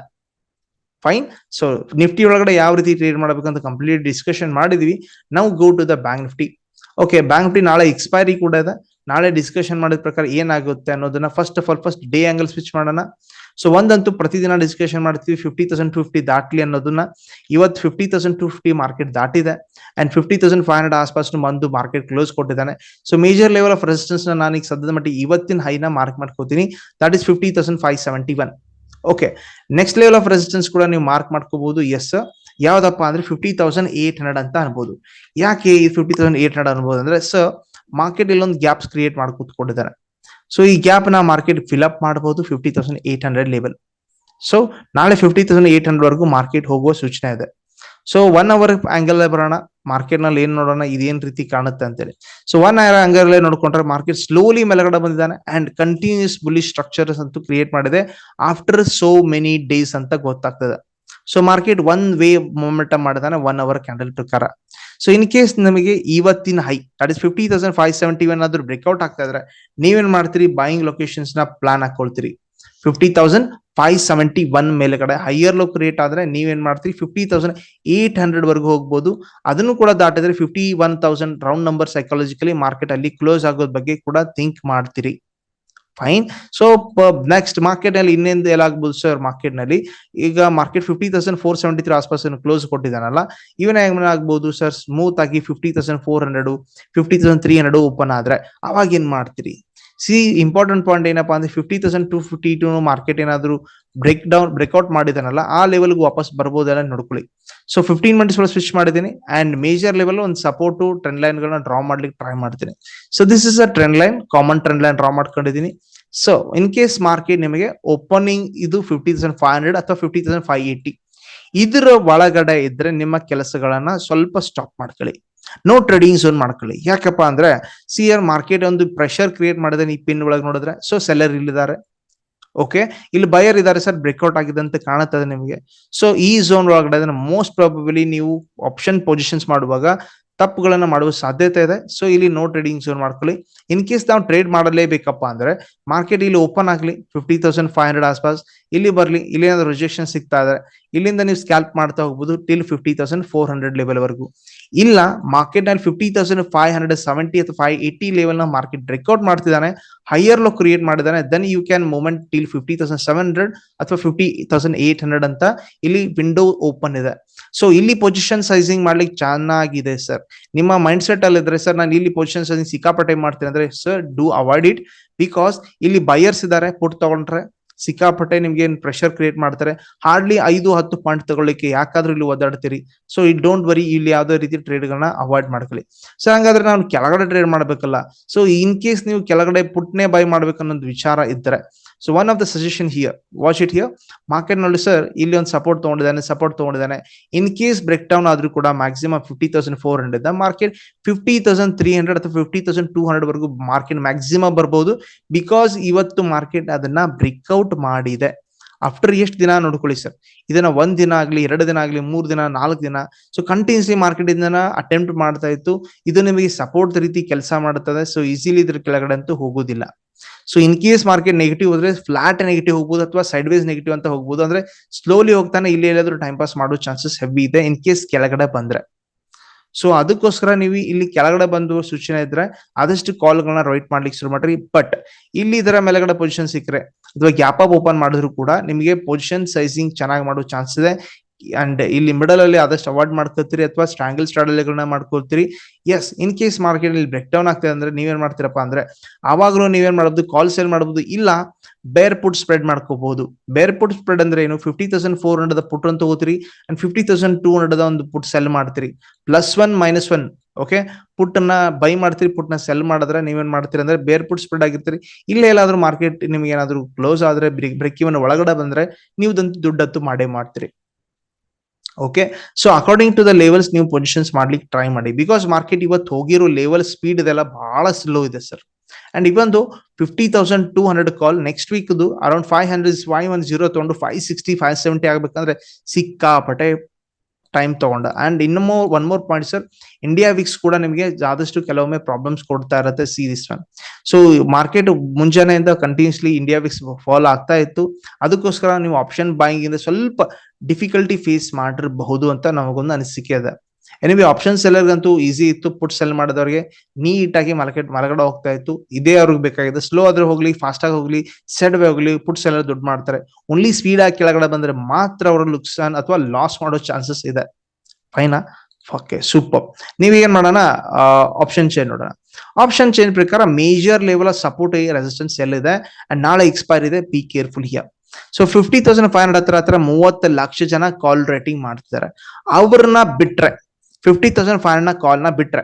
ಫೈನ್ ಸೊ ನಿಫ್ಟಿ ಒಳಗಡೆ ಯಾವ ರೀತಿ ಟ್ರೇಡ್ ಮಾಡಬೇಕಂತ ಕಂಪ್ಲೀಟ್ ಡಿಸ್ಕಷನ್ ಮಾಡಿದೀವಿ. ನಾವು go to the Bank Nifty okay Bank Nifty ನಾಳೆ ಎಕ್ಸ್ಪೈರಿ ಕೂಡ ಇದೆ. ನಾಳೆ ಡಿಸ್ಕಷನ್ ಮಾಡಿದ ಪ್ರಕಾರ ಏನಾಗುತ್ತೆ ಅನ್ನೋದನ್ನ first of all first day angle switch ಮಾಡೋಣ. ಸೊ ಒಂದಂತೂ ಪ್ರತಿದಿನ ಡಿಸ್ಕಷನ್ ಮಾಡ್ತೀವಿ. ಫಿಫ್ಟಿ ತೌಸಂಡ್ ಟು ಫಿಫ್ಟಿ ದಾಟ್ಲಿ ಅನ್ನೋದನ್ನ. ಇವತ್ತು fifty thousand to fifty market ದಾಟಿದೆ. And fifty thousand five hundred ಆಸ್ಪಾಸ್ ಬಂದು ಮಾರ್ಕೆಟ್ ಕ್ಲೋಸ್ ಕೊಟ್ಟಿದ್ದಾನೆ. So major level of resistance ನಾನು ಈಗ ಸದ್ಯದ ಮಟ್ಟಿಗೆ ಇವತ್ತಿನ ಹೈನ ಮಾರ್ಕ್ ಮಾಡ್ಕೋತೀನಿ. That is fifty thousand five seventy one okay next level of resistance ಕೂಡ ನೀವು ಮಾರ್ಕ್ ಮಾಡ್ಕೋಬಹುದು ಎಸ್ ಯಾವ್ದಪ್ಪ ಅಂದ್ರೆ ಫಿಫ್ಟಿ ತೌಸಂಡ್ ಏಟ್ ಹಂಡ್ರೆಡ್ ಅಂತ ಅನ್ಬೋದು. ಯಾಕೆ ಈ ಫಿಫ್ಟಿ ತೌಸಂಡ್ ಏಟ್ ಹಂಡ್ರೆಡ್ ಅನ್ಬೋದು ಅಂದ್ರೆ ಸೊ ಮಾರ್ಕೆಟ್ ಇಲ್ಲೊಂದು ಗ್ಯಾಪ್ಸ್ ಕ್ರಿಯೇಟ್ ಮಾಡಿ ಕೂತ್ಕೊಂಡಿದ್ದಾರೆ. ಸೊ ಈ ಗ್ಯಾಪ್ನ ಮಾರ್ಕೆಟ್ ಫಿಲ್ ಅಪ್ ಮಾಡಬಹುದು fifty thousand eight hundred level so ನಾಳೆ ಫಿಫ್ಟಿ ತೌಸಂಡ್ ಏಟ್ ಹಂಡ್ರೆಡ್ ವರೆಗೂ ಮಾರ್ಕೆಟ್ ಹೋಗುವ ಸೂಚನೆ ಇದೆ. ಸೊ ಒನ್ ಅವರ್ ಆಂಗಲ್ ಬರೋಣ. ಮಾರ್ಕೆಟ್ನಲ್ಲಿ ಏನ್ ನೋಡೋಣ, ಇದೇನ್ ರೀತಿ ಕಾಣುತ್ತೆ ಅಂತೇಳಿ. ಸೊ ಒನ್ ಅವರ್ ಹಂಗರ್ಲೇ ನೋಡ್ಕೊಂಡ್ರೆ ಮಾರ್ಕೆಟ್ ಸ್ಲೋಲಿ ಮೇಲ್ಗಡೆ ಬಂದಿದ್ದಾನೆ ಅಂಡ್ ಕಂಟಿನ್ಯೂಸ್ ಬುಲಿಶ್ ಸ್ಟ್ರಕ್ಚರ್ಸ್ ಅಂತೂ ಕ್ರಿಯೇಟ್ ಮಾಡಿದೆ ಆಫ್ಟರ್ ಸೋ ಮೆನಿ ಡೇಸ್ ಅಂತ ಗೊತ್ತಾಗ್ತದೆ. So market one way momentum ಮಾಡಿದಾನೆ ಒನ್ ಅವರ್ ಕ್ಯಾಂಡಲ್ ಪ್ರಕಾರ. ಸೊ ಇನ್ ಕೇಸ್ ನಮಗೆ ಇವತ್ತಿನ high that is fifty thousand five seventy one ಆದ್ರೂ ಬ್ರೇಕ್ಔಟ್ ಆಗ್ತಾ ಇದ್ರೆ, ನೀವೇನ್ ಮಾಡ್ತೀರಿ? ಬೈಯಿಂಗ್ ಲೊಕೇಶನ್ಸ್ನ plan ಹಾಕೊಳ್ತೀರಿ. Fifty thousand five seventy one ಮೇಲೆಗಡೆ. ಹೈಯರ್ ಲೋ ಕ್ರಿಯೇಟ್ ಆದ್ರೆ ನೀವೇನ್ ಮಾಡ್ತೀರಿ? ಫಿಫ್ಟಿ ತೌಸಂಡ್ ಏಟ್ ಹಂಡ್ರೆಡ್ ವರೆಗೂ ಹೋಗ್ಬೋದು. ಅದನ್ನು ಕೂಡ ದಾಟಿದ್ರೆ fifty one thousand round number psychologically market ಅಲ್ಲಿ ಕ್ಲೋಸ್ ಆಗೋದ್ ಬಗ್ಗೆ ಕೂಡ ಥಿಂಕ್ ಮಾಡ್ತೀರಿ. ಫೈನ್ ಸೊ ನೆಕ್ಸ್ಟ್ ಮಾರ್ಕೆಟ್ ಅಲ್ಲಿ ಇನ್ನೇನು ಏನಾಗ್ಬೋದು ಸರ್ ಮಾರ್ಕೆಟ್ನಲ್ಲಿ? ಈಗ market fifty thousand four seventy three ಆಸ್ಪಾಸ್ close ಕೊಟ್ಟಿದ್ದಾನಲ್ಲ ಇವನ್ ಆಗ್ಬೋದು ಸರ್ ಸ್ಮೂತ್ ಆಗಿ fifty thousand four hundred fifty thousand three hundred open ಆದ್ರೆ ಅವಾಗ ಏನ್ ಮಾಡ್ತೀರಿ? ಸಿ ಇಂಪಾರ್ಟೆಂಟ್ ಪಾಯಿಂಟ್ ಏನಪ್ಪಾ ಅಂದ್ರೆ fifty thousand to fifty two market ಏನಾದ್ರು ಬ್ರೇಕ್ ಡೌನ್ ಬ್ರೇಕ್ಔಟ್ ಮಾಡಿದಾನಲ್ಲ, ಆ ಲೆವೆಲ್ಗೆ ವಾಪಸ್ ಬರ್ಬೋದಲ್ಲ ನೋಡ್ಕೊಳ್ಳಿ. ಸೊ ಫಿಫ್ಟೀನ್ ಮಂತ್ಸ್ ಒಳಗೆ ಸ್ವಿಚ್ ಮಾಡಿದ್ದೀನಿ ಅಂಡ್ ಮೇಜರ್ ಲೆವೆಲ್ ಒಂದು ಸಪೋರ್ಟ್ ಟ್ರೆಂಡ್ ಲೈನ್ ಗಳನ್ನ ಡ್ರಾ ಮಾಡ್ಲಿಕ್ಕೆ ಟ್ರೈ ಮಾಡ್ತೀನಿ. So this is a trend line common trend line draw ಮಾಡ್ಕೊಂಡಿದ್ದೀನಿ. ಸೊ ಇನ್ ಕೇಸ್ ಮಾರ್ಕೆಟ್ ನಿಮಗೆ ಓಪನಿಂಗ್ ಇದು ಫಿಫ್ಟಿ ತೌಸಂಡ್ ಫೈವ್ ಹಂಡ್ರೆಡ್ ಅಥವಾ ಫಿಫ್ಟಿ ತೌಸಂಡ್ ಫೈವ್ ಏಯ್ಟಿ ಇದರ ಒಳಗಡೆ ಇದ್ರೆ ನಿಮ್ಮ ಕೆಲಸಗಳನ್ನ ಸ್ವಲ್ಪ ಸ್ಟಾಪ್ ಮಾಡ್ಕೊಳ್ಳಿ. ನೋ ಟ್ರೇಡಿಂಗ್ ಝೋನ್ ಮಾಡ್ಕೊಳ್ಳಿ. ಯಾಕಪ್ಪ ಅಂದ್ರೆ ಸಿ ಆರ್ ಮಾರ್ಕೆಟ್ ಒಂದು ಪ್ರೆಷರ್ ಕ್ರಿಯೇಟ್ ಮಾಡಿದೆ ಈ ಪಿನ್ ಒಳಗೆ ನೋಡಿದ್ರೆ. ಸೊ ಸೆಲ್ಲರ್ ಇಲ್ಲಿದ್ದಾರೆ. ಓಕೆ ಇಲ್ಲಿ ಬಯರ್ ಇದ್ದಾರೆ ಸರ್ ಬ್ರೇಕ್ಔಟ್ ಆಗಿದೆ ಅಂತ ಕಾಣುತ್ತದೆ ನಿಮಗೆ. ಸೊ ಈ ಝೋನ್ ಒಳಗಡೆ ಮೋಸ್ಟ್ ಪ್ರಾಬಬಲಿ ನೀವು ಆಪ್ಷನ್ ಪೊಸಿಷನ್ಸ್ ಮಾಡುವಾಗ ತಪ್ಪುಗಳನ್ನ ಮಾಡುವ ಸಾಧ್ಯತೆ ಇದೆ. ಸೊ ಇಲ್ಲಿ ನೋ ಟ್ರೇಡಿಂಗ್ ಝೋನ್ ಮಾಡ್ಕೊಳ್ಳಿ. ಇನ್ ಕೇಸ್ ನಾವು ಟ್ರೇಡ್ ಮಾಡಲೇಬೇಕಪ್ಪ ಅಂದ್ರೆ ಮಾರ್ಕೆಟ್ ಇಲ್ಲಿ ಓಪನ್ ಆಗಲಿ ಫಿಫ್ಟಿ ತೌಸಂಡ್ ಫೈವ್ ಹಂಡ್ರೆಡ್ ಆಸ್ಪಾಸ್. ಇಲ್ಲಿ ಬರಲಿ, ಇಲ್ಲಿ ಏನಾದ್ರು ರಿಜೆಕ್ಷನ್ ಸಿಗ್ತಾ ಇದ್ರೆ, ಇಲ್ಲಿಂದ ನೀವು ಸ್ಕ್ಯಾಲ್ಪ್ ಮಾಡ್ತಾ ಹೋಗ್ಬೋದು till fifty thousand four hundred level ವರೆಗೂ. ಇಲ್ಲ ಮಾರ್ಕೆಟ್ನಲ್ಲಿ fifty thousand five hundred seventy ಅಥವಾ ಫೈವ್ ಏಯ್ಟಿ ಲೆವೆಲ್ನ ಮಾರ್ಕೆಟ್ ಬ್ರೇಕ್ಔಟ್ ಮಾಡ್ತಿದ್ದಾನೆ ಹೈಯರ್ ಲೋ ಕ್ರಿಯೇಟ್ ಮಾಡಿದಾನೆ then you can moment till fifty thousand seven hundred ಅಥವಾ ಫಿಫ್ಟಿ ತೌಸಂಡ್ ಏಟ್ ಹಂಡ್ರೆಡ್ ಅಂತ ಇಲ್ಲಿ ವಿಂಡೋ ಓಪನ್ ಇದೆ. ಸೊ ಇಲ್ಲಿ ಪೊಸಿಷನ್ ಸೈಜಿಂಗ್ ಮಾಡ್ಲಿಕ್ಕೆ ಚೆನ್ನಾಗಿದೆ ಸರ್ ನಿಮ್ಮ ಮೈಂಡ್ ಸೆಟ್ ಅಲ್ಲಿ ಇದ್ರೆ ಸರ್ ನಾನು ಇಲ್ಲಿ ಪೊಸಿಷನ್ ಸೈಜಿಂಗ್ ಸಿಕ್ಕಾಪಟ್ಟೆ ಮಾಡ್ತೀನಿ ಅಂದ್ರೆ sir do avoid it because ಇಲ್ಲಿ ಬೈಯರ್ಸ್ ಇದ್ದಾರೆ ಪುಟ್ ತಗೊಂಡ್ರೆ ಸಿಕ್ಕಾಪಟ್ಟೆ ನಿಮ್ಗೆ ಏನ್ ಪ್ರೆಷರ್ ಕ್ರಿಯೇಟ್ ಮಾಡ್ತಾರೆ. ಹಾರ್ಡ್ಲಿ ಐದು, ಹತ್ತು ಪಾಯಿಂಟ್ ತಗೊಳ್ಳಿಕ್ಕೆ ಯಾಕಾದ್ರೂ ಇಲ್ಲಿ ಓದಾಡ್ತೀರಿ ಸೊ ಇಟ್ ಡೋಂಟ್ ವರಿ ಇಲ್ಲಿ ಯಾವುದೇ ರೀತಿ ಟ್ರೇಡ್ಗಳನ್ನ ಅವಾಯ್ಡ್ ಮಾಡ್ಕೊಳ್ಳಿ. ಸೊ ಹಂಗಾದ್ರೆ ನಾನು ಕೆಳಗಡೆ ಟ್ರೇಡ್ ಮಾಡ್ಬೇಕಲ್ಲ. ಸೊ ಇನ್ ಕೇಸ್ ನೀವು ಕೆಳಗಡೆ ಪುಟ್ನೆ ಬೈ ಮಾಡ್ಬೇಕನ್ನೋದು ವಿಚಾರ ಇದ್ರೆ so one of the suggestion here watch it here ಮಾರ್ಕೆಟ್ನಲ್ಲಿ ಸರ್ ಇಲ್ಲಿ ಒಂದು ಸಪೋರ್ಟ್ ತಗೊಂಡಿದ್ದಾನೆ ಸಪೋರ್ಟ್ ತಗೊಂಡಿದ್ದಾನೆ. ಇನ್ ಕೇಸ್ ಬ್ರೇಕ್ ಡೌನ್ ಆದ್ರೂ ಕೂಡ maximum fifty thousand four hundred market fifty thousand three hundred ಅಥವಾ ಫಿಫ್ಟಿ ತೌಸಂಡ್ ಟೂ ಹಂಡ್ರೆಡ್ ವರೆಗೂ ಮಾರ್ಕೆಟ್ ಮ್ಯಾಕ್ಸಿಮಮ್ ಬರ್ಬೋದು. ಬಿಕಾಸ್ ಇವತ್ತು ಮಾರ್ಕೆಟ್ ಅದನ್ನ ಬ್ರೇಕ್ಔಟ್ ಮಾಡಿದೆ. ಆಫ್ಟರ್ ಎಷ್ಟು ದಿನ ನೋಡ್ಕೊಳ್ಳಿ ಸರ್ ಇದನ್ನ ಒಂದ್ ದಿನ ಆಗ್ಲಿ, ಎರಡು ದಿನ ಆಗ್ಲಿ, ಮೂರ್ ದಿನ, ನಾಲ್ಕು ದಿನ ಸೊ ಕಂಟಿನ್ಯೂಸ್ಲಿ ಮಾರ್ಕೆಟ್ ಇದನ್ನ ಅಟೆಂಪ್ಟ್ ಮಾಡ್ತಾ ಇತ್ತು. ಇದು ನಿಮಗೆ ಸಪೋರ್ಟ್ ರೀತಿ ಕೆಲಸ ಮಾಡುತ್ತದೆ ಸೊ ಈಸಿಲಿ ಇದ್ರ ಕೆಳಗಡೆ ಅಂತೂ ಹೋಗೋದಿಲ್ಲ. So in case market negative ಹೋದ್ರೆ ಫ್ಲಾಟ್ ನೆಗೆಟಿವ್ ಹೋಗ್ಬೋದು ಅಥವಾ ಸೈಡ್ ವೈಸ್ ನೆಗೆಟಿವ್ ಅಂತ ಹೋಗ್ಬೋದು, ಅಂದ್ರೆ ಸ್ಲೋಲಿ ಹೋಗ್ತಾನೆ, ಇಲ್ಲಿ ಎಲ್ಲಾದ್ರೂ ಟೈಮ್ ಪಾಸ್ ಮಾಡೋ ಚಾನ್ಸಸ್ ಹೆವಿ ಇದೆ ಇನ್ ಕೇಸ್ ಕೆಳಗಡೆ ಬಂದ್ರೆ. ಸೊ ಅದಕ್ಕೋಸ್ಕರ ನೀವು ಇಲ್ಲಿ ಕೆಳಗಡೆ ಬಂದು ಸೂಚನೆ ಇದ್ರೆ ಆದಷ್ಟು ಕಾಲ್ಗಳನ್ನ ರೈಟ್ ಮಾಡ್ಲಿಕ್ಕೆ ಶುರು ಮಾಡ್ರಿ. ಬಟ್ ಇಲ್ಲಿ ಇದರ ಮೇಲೆಗಡೆ ಪೊಸಿಷನ್ ಸಿಕ್ಕರೆ ಅಥವಾ ಗ್ಯಾಪ್ ಅಪ್ ಓಪನ್ ಮಾಡಿದ್ರು ಕೂಡ ನಿಮಗೆ ಪೊಸಿಷನ್ ಸೈಜಿಂಗ್ ಚೆನ್ನಾಗಿ ಮಾಡೋ ಚಾನ್ಸ್ ಇದೆ. ಅಂಡ್ ಇಲ್ಲಿ ಮಿಡಲ್ ಅಲ್ಲಿ ಆದಷ್ಟು ಅವಾಯ್ಡ್ ಮಾಡ್ಕೋತೀರಿ ಅಥವಾ ಸ್ಟ್ರಾಂಗಲ್ ಸ್ಟ್ರಾಡಲ್ಗಳನ್ನ ಮಾಡ್ಕೊಳ್ತೀರಿ. ಎಸ್ ಇನ್ ಕೇಸ್ ಮಾರ್ಕೆಟ್ ಅಲ್ಲಿ ಬ್ರೇಕ್ ಡೌನ್ ಆಗ್ತದೆ ಅಂದ್ರೆ ನೀವೇನ್ ಮಾಡ್ತೀರಪ್ಪ ಅಂದ್ರೆ, ಆವಾಗಲೂ ನೀವೇನ್ ಮಾಡಬಹುದು ಕಾಲ್ ಸೇಲ್ ಮಾಡಬಹುದು ಇಲ್ಲ ಬೇರ್ ಪುಟ್ ಸ್ಪ್ರೆಡ್ ಮಾಡ್ಕೋಬಹುದು. ಬೇರ್ ಪುಟ್ ಸ್ಪ್ರೆಡ್ ಅಂದ್ರೆ ಏನು? Fifty thousand four hundred put ಅಂತ ತಗೋತೀರಿ and fifty thousand two hundred ಒಂದು ಪುಟ್ ಸೆಲ್ ಮಾಡ್ತೀರಿ. Plus one minus one okay put ಅನ್ನ ಬೈ ಮಾಡ್ತೀರಿ ಪುಟ್ನ ಸೆಲ್ ಮಾಡಿದ್ರೆ ನೀವೇನ್ ಮಾಡ್ತೀರಿ ಅಂದ್ರೆ ಬೇರ್ ಪುಟ್ ಸ್ಪ್ರೆಡ್ ಆಗಿರ್ತೀರಿ. ಇಲ್ಲೇ ಎಲ್ಲಾದ್ರೂ ಮಾರ್ಕೆಟ್ ನಿಮ್ಗೆ ಏನಾದ್ರು ಕ್ಲೋಸ್ ಆದ್ರೆ ಬ್ರೇಕ್ ಇವನ್ ಒಳಗಡೆ ಬಂದ್ರೆ ನೀವು ದುಡ್ಡತ್ತು ಮಾಡೇ ಮಾಡ್ತೀರಿ. Okay so according to the levels ನೀವು ಪೊಸಿಷನ್ಸ್ ಮಾಡ್ಲಿಕ್ಕೆ ಟ್ರೈ ಮಾಡಿ. ಬಿಕಾಸ್ ಮಾರ್ಕೆಟ್ ಇವತ್ತು ಹೋಗಿರೋ ಲೆವೆಲ್ ಸ್ಪೀಡ್ ಇದೆಲ್ಲ ಬಹಳ ಸ್ಲೋ ಇದೆ sir and ಇವೊಂದು fifty thousand two hundred call next week around five hundred five one zero ತಗೊಂಡು ಫೈವ್ ಸಿಕ್ಸ್ಟಿ ಫೈವ್ ಸೆವೆಂಟಿ ಆಗ್ಬೇಕಂದ್ರೆ ಸಿಕ್ಕಾಪಟ್ಟೆ ಟೈಮ್ ತಗೊಂಡ. ಅಂಡ್ ಇನ್ನು one more point sir India VIX ಕೂಡ ನಿಮಗೆ ಆದಷ್ಟು ಕೆಲವೊಮ್ಮೆ ಪ್ರಾಬ್ಲಮ್ಸ್ ಕೊಡ್ತಾ ಇರುತ್ತೆ ಸೀರೀಸ್ ಸೊ ಮಾರ್ಕೆಟ್ ಮುಂಜಾನೆಯಿಂದ ಕಂಟಿನ್ಯೂಸ್ಲಿ ಇಂಡಿಯಾ ವಿಕ್ಸ್ ಫಾಲೋ ಆಗ್ತಾ ಇತ್ತು. ಅದಕ್ಕೋಸ್ಕರ ನೀವು ಆಪ್ಷನ್ ಬಾಯಿಂಗ್ ಇಂದ ಸ್ವಲ್ಪ ಡಿಫಿಕಲ್ಟಿ ಫೇಸ್ ಮಾಡಿರಬಹುದು ಅಂತ ನಮಗೊಂದು ಅನಿಸಿಕೆ ಇದೆ. ಎನಿವೆ ಆಪ್ಷನ್ ಸೆಲ್ಲರ್ಗಂತೂ ಈಸಿ ಇತ್ತು. ಪುಟ್ ಸೆಲ್ ಮಾಡಿದವ್ರಿಗೆ ಆಗಿ ಮಾರ್ಕೆಟ್ ಮಲಗಡೆ ಹೋಗ್ತಾ ಇತ್ತು. ಇದೇ ಅವ್ರಿಗೆ ಬೇಕಾಗಿದೆ. ಸ್ಲೋ ಆದ್ರೆ ಹೋಗ್ಲಿ ಫಾಸ್ಟ್ ಆಗಿ ಹೋಗ್ಲಿ ಸೆಡ್ ಹೋಗ್ಲಿ ಪುಟ್ ಸೆಲ್ಲರ್ ದುಡ್ಡು ಮಾಡ್ತಾರೆ. ಓನ್ಲಿ ಸ್ಪೀಡ್ ಆಗಿ ಕೆಳಗಡೆ ಬಂದ್ರೆ ಮಾತ್ರ ಅವರು ಲುಕ್ಸಾನ್ ಅಥವಾ ಲಾಸ್ ಮಾಡೋ ಚಾನ್ಸಸ್ ಇದೆ. ಫೈನಾ ಓಕೆ ಸೂಪರ್ ನೀವೇನ್ ಮಾಡೋಣ? ಆಪ್ಷನ್ ಚೇನ್ ನೋಡೋಣ. ಆಪ್ಷನ್ ಚೇನ್ ಪ್ರಕಾರ ಮೇಜರ್ ಲೆವೆಲ್ ಸಪೋರ್ಟ್ ರೆಸಿಸ್ಟೆನ್ಸ್ ಎಲ್ ಇದೆ ಅಂಡ್ ನಾಳೆ ಎಕ್ಸ್ಪೈರ್ ಇದೆ. Be careful here so fifty thousand five hundred ಹತ್ರ ಹತ್ರ ಮೂವತ್ತು ಲಕ್ಷ ಜನ ಕಾಲ್ ರೇಟಿಂಗ್ ಮಾಡ್ತಿದ್ದಾರೆ. ಅವ್ರನ್ನ ಬಿಟ್ರೆ ಫಿಫ್ಟಿ ತೌಸಂಡ್ ಫೈವ್ ಹಂಡ್ರೆಡ್ ಕಾಲ್ನ ಬಿಟ್ರೆ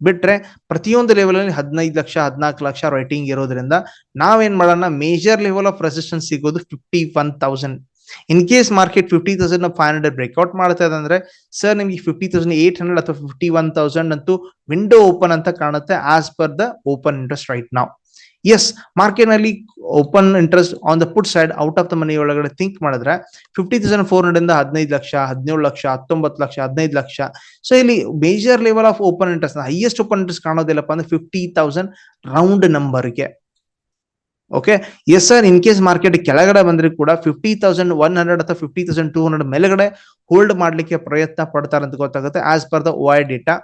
ಬಿಟ್ರೆ ಪ್ರತಿಯೊಂದು ಲೆವೆಲ್ ಅಲ್ಲಿ ಹದಿನೈದು ಲಕ್ಷ, ಹದಿನಾಲ್ಕು ಲಕ್ಷ ರೈಟಿಂಗ್ ಇರೋದ್ರಿಂದ ನಾವೇನ್ ಮಾಡೋಣ ಮೇಜರ್ ಲೆವೆಲ್ ಆಫ್ ರೆಸಿಸ್ಟೆನ್ಸ್ ಸಿಗೋದು fifty one thousand in case market fifty thousand five hundred breakout ಮಾಡ್ತಾ ಇದೆ ಅಂದ್ರೆ ಸರ್ ನಿಮ್ಗೆ ಫಿಫ್ಟಿ ತೌಸಂಡ್ ಏಟ್ ಹಂಡ್ರೆಡ್ ಅಥವಾ ಫಿಫ್ಟಿ ಒನ್ ತೌಸಂಡ್ ಅಂತೂ ವಿಂಡೋ ಓಪನ್ ಅಂತ ಕಾಣುತ್ತೆ as per the open interest right ನಾವು ಎಸ್ ಮಾರ್ಕೆಟ್ನಲ್ಲಿ open interest on the put side out of the money ಒಳಗಡೆ ಥಿಂಕ್ ಮಾಡಿದ್ರೆ ಫಿಫ್ಟಿ ತೌಸಂಡ್ ಫೋರ್ ಹಂಡ್ರೆಡ್ ಇಂದ ಹದಿನೈದು ಲಕ್ಷ, ಹದಿನೇಳು ಲಕ್ಷ, ಹತ್ತೊಂಬತ್ತು ಲಕ್ಷ, ಹದಿನೈದು ಲಕ್ಷ. ಸೊ ಇಲ್ಲಿ major level of open interest highest open interest ಕಾಣೋದಿಲ್ಲಪ್ಪ ಅಂದ್ರೆ ಫಿಫ್ಟಿ ತೌಸಂಡ್ ರೌಂಡ್ ನಂಬರ್ಗೆ okay yes sir in case market ಕೆಳಗಡೆ ಬಂದ್ರೆ ಕೂಡ ಫಿಫ್ಟಿ ತೌಸಂಡ್ ಒನ್ ಹಂಡ್ರೆಡ್ ಅಥವಾ ಫಿಫ್ಟಿ ತೌಸಂಡ್ ಟೂ ಹಂಡ್ರೆಡ್ ಮೇಲ್ಗಡೆ ಹೋಲ್ಡ್ ಮಾಡ್ಲಿಕ್ಕೆ ಪ್ರಯತ್ನ ಪಡ್ತಾರೆ ಅಂತ ಗೊತ್ತಾಗುತ್ತೆ as per the why data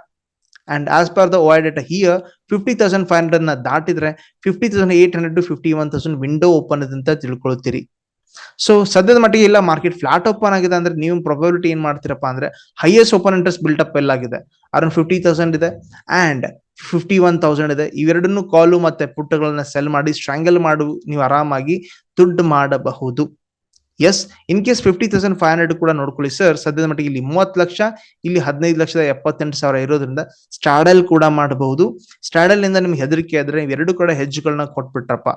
and as per the OI data here fifty thousand five ಹಂಡ್ರೆಡ್ನ ದಾಟಿದ್ರೆ fifty thousand eight hundred to fifty one thousand window open ಅಂತ ತಿಳ್ಕೊಳ್ತೀರಿ. ಸೊ ಸದ್ಯದ ಮಟ್ಟಿಗೆ ಇಲ್ಲ ಮಾರ್ಕೆಟ್ ಫ್ಲಾಟ್ ಓಪನ್ ಆಗಿದೆ ಅಂದ್ರೆ ನೀವು ಪ್ರೊಬಬಿಲಿಟಿ ಏನ್ ಮಾಡ್ತೀರಪ್ಪ ಅಂದ್ರೆ highest open interest built up ಎಲ್ಲ ಆಗಿದೆ. ಅರೌಂಡ್ ಫಿಫ್ಟಿ ತೌಸಂಡ್ ಇದೆ ಅಂಡ್ ಫಿಫ್ಟಿ ಒನ್ ತೌಸಂಡ್ ಇದೆ. ಇವೆರಡನ್ನೂ ಕಾಲು ಮತ್ತೆ ಪುಟ್ಟಗಳನ್ನ ಸೆಲ್ ಮಾಡಿ ಸ್ಟ್ರಾಂಗಲ್ ಮಾಡು, ನೀವು ಆರಾಮಾಗಿ ದುಡ್ಡು ಮಾಡಬಹುದು. Yes in case fifty thousand five hundred ಕೂಡ ನೋಡ್ಕೊಳ್ಳಿ ಸರ್ ಸದ್ಯದ ಮಟ್ಟಿಗೆ ಇಲ್ಲಿ ಮೂವತ್ತು ಲಕ್ಷ, ಇಲ್ಲಿ ಹದಿನೈದು ಲಕ್ಷದ ಎಪ್ಪತ್ತೆಂಟು ಸಾವಿರ ಇರೋದ್ರಿಂದ ಸ್ಟಾಡಲ್ ಕೂಡ ಮಾಡಬಹುದು ಸ್ಟಾಡಲ್ನಿಂದ ನಿಮ್ಗೆ ಹೆದರಿಕೆ ಆದ್ರೆ ನೀವು ಎರಡು ಕಡೆ ಹೆಜ್ಜುಗಳನ್ನ ಕೊಟ್ಬಿಟ್ರಪ್ಪ.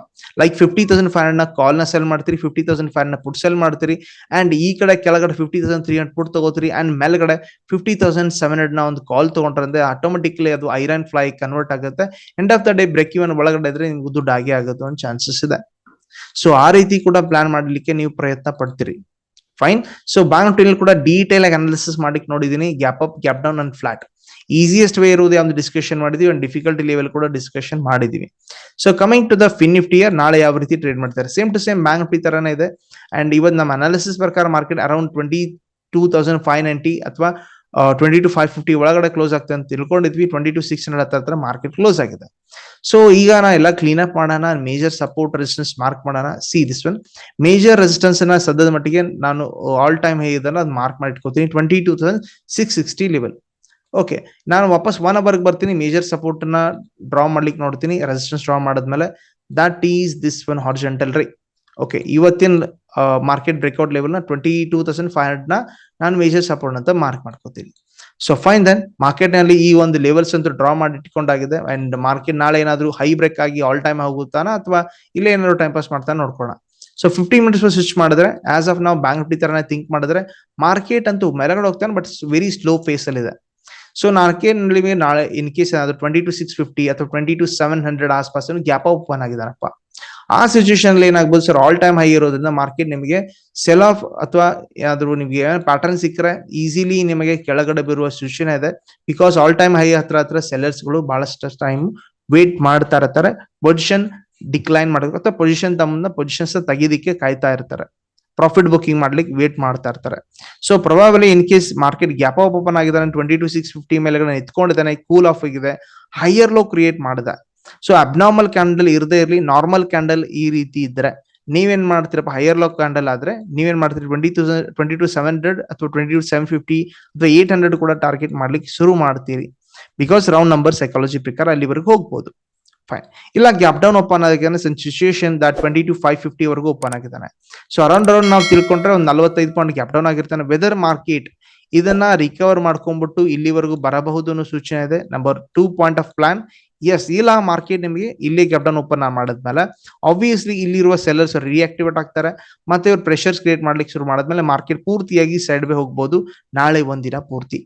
ಲೈಕ್ ಫಿಫ್ಟಿ ತೌಸಂಡ್ ಫೈವ್ ಹಂಡ್ರೆಡ್ನ ಕಾಲ್ನ ಸೆಲ್ ಮಾಡ್ತೀರಿ fifty thousand five hundred put sell ಮಾಡ್ತೀರಿ ಅಂಡ್ ಈ ಕಡೆ ಕೆಳಗಡೆ fifty thousand three hundred put ತಗೋತೀರಿ and ಮೇಲ್ಗಡೆ ಫಿಫ್ಟಿ ತೌಸಂಡ್ ಸೆವೆನ್ ಹಂಡ್ರೆಡ್ನ ಒಂದು ಕಾಲ್ ತಗೊಂಡ್ರೆ ಆಟೋಮೆಟಿಕ್ಲಿ ಅದು ಐರನ್ ಫ್ಲೈ ಕನ್ವರ್ಟ್ ಆಗುತ್ತೆ. End of the day break even ಒಳಗಡೆ ಇದ್ರೆ ನಿಮ್ಗೆ ದುಡ್ಡು ಆಗೇ ಆಗುತ್ತೆ ಒಂದು ಚಾನ್ಸಸ್ ಇದೆ. ಸೊ ಆ ರೀತಿ ಕೂಡ ಪ್ಲಾನ್ ಮಾಡಲಿಕ್ಕೆ ನೀವು ಪ್ರಯತ್ನ ಪಡ್ತೀರಿ. ಫೈನ್ ಸೊ ಬ್ಯಾಂಕ್ ಕೂಡ ಡೀಟೇಲ್ ಆಗಿ ಅನಾಲಿಸಿಸ್ ಮಾಡ್ಲಿಕ್ಕೆ ನೋಡಿದೀನಿ. Gap up gap down and flat easiest way ಇರುವುದೇ ಒಂದು ಡಿಸ್ಕಷನ್ ಮಾಡಿದೀವಿ. ಅಂಡ್ ಡಿಫಿಕಲ್ಟಿ ಲೆವೆಲ್ ಕೂಡ ಡಿಸ್ಕಷನ್ ಮಾಡಿದೀವಿ. So coming to the Fin Nifty ನಾಳೆ ಯಾವ ರೀತಿ ಟ್ರೇಡ್ ಮಾಡ್ತಾರೆ? Same to same bank Nifty ತರನೇ ಇದೆ. ಅಂಡ್ ಇವತ್ತು ನಮ್ಮ ಅನಾಲಿಸಿಸ್ ಪ್ರಕಾರ market around twenty two thousand five ninety ಅಥವಾ ಟ್ವೆಂಟಿ ಟು ಫೈವ್ ಫಿಫ್ಟಿ ಒಳಗಡೆ ಕ್ಲೋಸ್ ಆಗ್ತದೆ ಅಂತ ತಿಳ್ಕೊಂಡಿದ್ವಿ. ಟ್ವೆಂಟಿ ಟು ಸಿಕ್ಸ್ ಹಂಡ್ರೆಡ್ ಹತ್ರ ಮಾರ್ಕೆಟ್ ಕ್ಲೋಸ್ ಆಗಿದೆ. ಸೊ ಈಗ ನಾ ಎಲ್ಲ ಕ್ಲೀನ್ ಅಪ್ ಮಾಡೋಣ ಮೇಜರ್ ಸಪೋರ್ಟ್ ರೆಸಿಸ್ಟೆನ್ಸ್ ಮಾರ್ಕ್ ಮಾಡೋಣ. ಸಿ ದಿಸ್ ಒನ್ ಮೇಜರ್ ರೆಸಿಸ್ಟೆನ್ಸ್ನ ಸದ್ಯದ ಮಟ್ಟಿಗೆ ನಾನು ಆಲ್ ಟೈಮ್ ಹೇಗಿದ್ದಲ್ಲ ಅದು ಮಾರ್ಕ್ ಮಾಡಿ ಇಟ್ಕೋತೀನಿ. Twenty two thousand six sixty level okay ನಾನು ವಾಪಸ್ ಒನ್ ಅವರ್ಗೆ ಬರ್ತೀನಿ. ಮೇಜರ್ ಸಪೋರ್ಟ್ನ ಡ್ರಾ ಮಾಡ್ಲಿಕ್ಕೆ ನೋಡ್ತೀನಿ. ರೆಸಿಸ್ಟೆನ್ಸ್ ಡ್ರಾ ಮಾಡಿದ್ಮೇಲೆ that is this one horizontal ರೀ ಓಕೆ ಇವತ್ತಿನ ಮಾರ್ಕೆಟ್ ಬ್ರೇಕ್ಔಟ್ ಲೆವೆಲ್ನ ಟ್ವೆಂಟಿ ಟೂ ತೌಸಂಡ್ ಫೈವ್ ಹಂಡ್ರೆಡ್ನ ನಾನು ಮೇಜರ್ ಸಪೋರ್ಟ್ ಅಂತ ಮಾರ್ಕ್ ಮಾಡ್ಕೋತೀನಿ. ಸೊ ಫೈನ್ ದೆನ್ ಮಾರ್ಕೆಟ್ನಲ್ಲಿ ಈ ಒಂದು ಲೆವೆಲ್ಸ್ ಅಂತೂ ಡ್ರಾ ಮಾಡಿ ಇಟ್ಕೊಂಡಾಗಿದೆ. ಅಂಡ್ ಮಾರ್ಕೆಟ್ ನಾಳೆ ಏನಾದ್ರು ಹೈ ಬ್ರೇಕ್ ಆಗಿ ಆಲ್ ಟೈಮ್ ಹೋಗುತ್ತಾನ ಅಥವಾ ಇಲ್ಲೇ ಏನಾದ್ರು ಟೈಮ್ ಪಾಸ್ ಮಾಡ್ತಾನೆ ನೋಡ್ಕೋಣ ಸೊ ಫಿಫ್ಟಿ ಮಿನಿಟ್ಸ್ ಸ್ವಿಚ್ ಮಾಡಿದ್ರೆ ಆಸ್ ಆಫ್ ನಾವು ಬ್ಯಾಂಕ್ ನಿಫ್ಟಿ ತರನೇ ಥಿಂಕ್ ಮಾಡಿದ್ರೆ ಮಾರ್ಕೆಟ್ ಅಂತೂ ಮೇಲಗಡೆ ಹೋಗ್ತಾನೆ ಬಟ್ ವೆರಿ ಸ್ಲೋ ಫೇಸ್ ಅಲ್ಲಿ ಇದೆ. ಸೊ ನಾಲ್ಕೇ ನಲ್ಲಿ ನಾಳೆ ಇನ್ ಕೇಸ್ ಏನಾದ್ರು ಟ್ವೆಂಟಿ ಟು ಸಿಕ್ಸ್ ಫಿಫ್ಟಿ ಅಥವಾ ಟ್ವೆಂಟಿ ಟು ಸೆವೆನ್ ಹಂಡ್ರೆಡ್ ಆಸ್ಪಾಸ್ ಗ್ಯಾಪ್ ಓಪನ್ ಆಗಿದಾನಪ್ಪ ಆ ಸಿಚುವೇಶನ್ ಏನಾಗ್ಬೋದು ಸರ್ ಆಲ್ ಟೈಮ್ ಹೈ ಇರೋದ್ರಿಂದ ಮಾರ್ಕೆಟ್ ನಿಮಗೆ ಸೆಲ್ ಆಫ್ ಅಥವಾ ಏನಾದ್ರು ನಿಮಗೆ ಪ್ಯಾಟರ್ನ್ ಸಿಕ್ಕರೆ ಈಸಿಲಿ ನಿಮಗೆ ಕೆಳಗಡೆ ಬರುವ ಸಿಚುವೇಶನ್ ಇದೆ. ಬಿಕಾಸ್ ಆಲ್ ಟೈಮ್ ಹೈ ಹತ್ರ ಹತ್ರ ಸೆಲ್ಲರ್ಸ್ಗಳು ಬಹಳಷ್ಟು ಟೈಮ್ ವೇಟ್ ಮಾಡ್ತಾ ಇರ್ತಾರೆ. ಪೊಸಿಷನ್ ಡಿಕ್ಲೈನ್ ಮಾಡೋದು ಅಥವಾ ಪೊಸಿಷನ್ ತಮ್ಮನ್ನ ಪೊಸಿಷನ್ಸ್ ತೆಗಿದಿಕ್ಕೆ ಕಾಯ್ತಾ ಇರ್ತಾರೆ. ಪ್ರಾಫಿಟ್ ಬುಕಿಂಗ್ ಮಾಡ್ಲಿಕ್ಕೆ ವೇಟ್ ಮಾಡ್ತಾ ಇರ್ತಾರೆ. So probably in case market gap open ಆಗಿದ್ದಾನೆ ಟ್ವೆಂಟಿ ಟು ಸಿಕ್ಸ್ ಫಿಫ್ಟಿ ಮೇಲೆ ಎತ್ಕೊಂಡಿದ್ದಾನೆ ಕೂಲ್ ಆಫ್ ಆಗಿದೆ ಹೈಯರ್ ಲೋ ಕ್ರಿಯೇಟ್ ಮಾಡಿದೆ. ಸೊ ಅಬ್ನಾರ್ಮಲ್ ಕ್ಯಾಂಡಲ್ ಇರದೇ ಇರಲಿ ನಾರ್ಮಲ್ ಕ್ಯಾಂಡಲ್ ಈ ರೀತಿ ಇದ್ರೆ, ನೀವೇನ್ ಮಾಡ್ತೀರಪ್ಪ? ಹೈಯರ್ ಲೋ ಕ್ಯಾಂಡಲ್ ಆದ್ರೆ, ನೀವೇನ್ ಮಾಡ್ತೀರಿ? Twenty thousand twenty two seven hundred ಅಥವಾ ಟ್ವೆಂಟಿ ಟು ಸೆವೆನ್ ಫಿಫ್ಟಿ ಅಥವಾ ಏಟ್ ಹಂಡ್ರೆಡ್ ಕೂಡ ಟಾರ್ಗೆಟ್ ಮಾಡ್ಲಿಕ್ಕೆ ಶುರು ಮಾಡ್ತೀರಿ. ಬಿಕಾಸ್ ರೌಂಡ್ ನಂಬರ್ ಸೈಕಾಲಜಿ ಪ್ರಕಾರ ಅಲ್ಲಿವರೆಗೂ ಹೋಗ್ಬೋದು. ಫೈನ್ ಇಲ್ಲ ಗ್ಯಾಪ್ ಡೌನ್ ಓಪನ್ ಆಗಿದ್ದಾನೆ situation that twenty two five fifty ವರೆಗೂ ಓಪನ್ ಆಗಿದ್ದಾನೆ. ಸೊ ಅರೌಂಡ್ ಅರೌಂಡ್ ನಾವು ತಿಳ್ಕೊಂಡ್ರೆ ಒಂದು ನಲವತ್ತೈದು ಪಾಯಿಂಟ್ ಗ್ಯಾಪ್ ಡೌನ್ ಆಗಿರ್ತಾನೆ. ವೆದರ್ ಮಾರ್ಕೆಟ್ ಇದನ್ನ ರಿಕವರ್ ಮಾಡ್ಕೊಂಡ್ಬಿಟ್ಟು ಇಲ್ಲಿವರೆಗೂ ಬರಬಹುದು ಅನ್ನೋ ಸೂಚನೆ ಇದೆ. Number two point of plan is ಇಲ್ಲ ಮಾರ್ಕೆಟ್ ನಿಮಗೆ ಇಲ್ಲಿ ಗ್ಯಾಪ್ ಡೌನ್ ಓಪನ್ ಮಾಡಿದ್ಮೇಲೆ. ಆಬ್ವಿಯಸ್ಲಿ ಇಲ್ಲಿರುವ ಸೆಲ್ಲರ್ಸ್ ರಿಯಾಕ್ಟಿವೇಟ್ ಆಗ್ತಾರೆ. ಮತ್ತೆ ಇವ್ರು ಪ್ರೆಷರ್ಸ್ ಕ್ರಿಯೇಟ್ ಮಾಡ್ಲಿಕ್ಕೆ ಶುರು ಮಾಡಿದ್ಮೇಲೆ ಮಾರ್ಕೆಟ್ ಪೂರ್ತಿಯಾಗಿ ಸೈಡ್ ವೇ ಹೋಗ್ಬೋದು ನಾಳೆ ಒಂದಿನ ಪೂರ್ತಿ.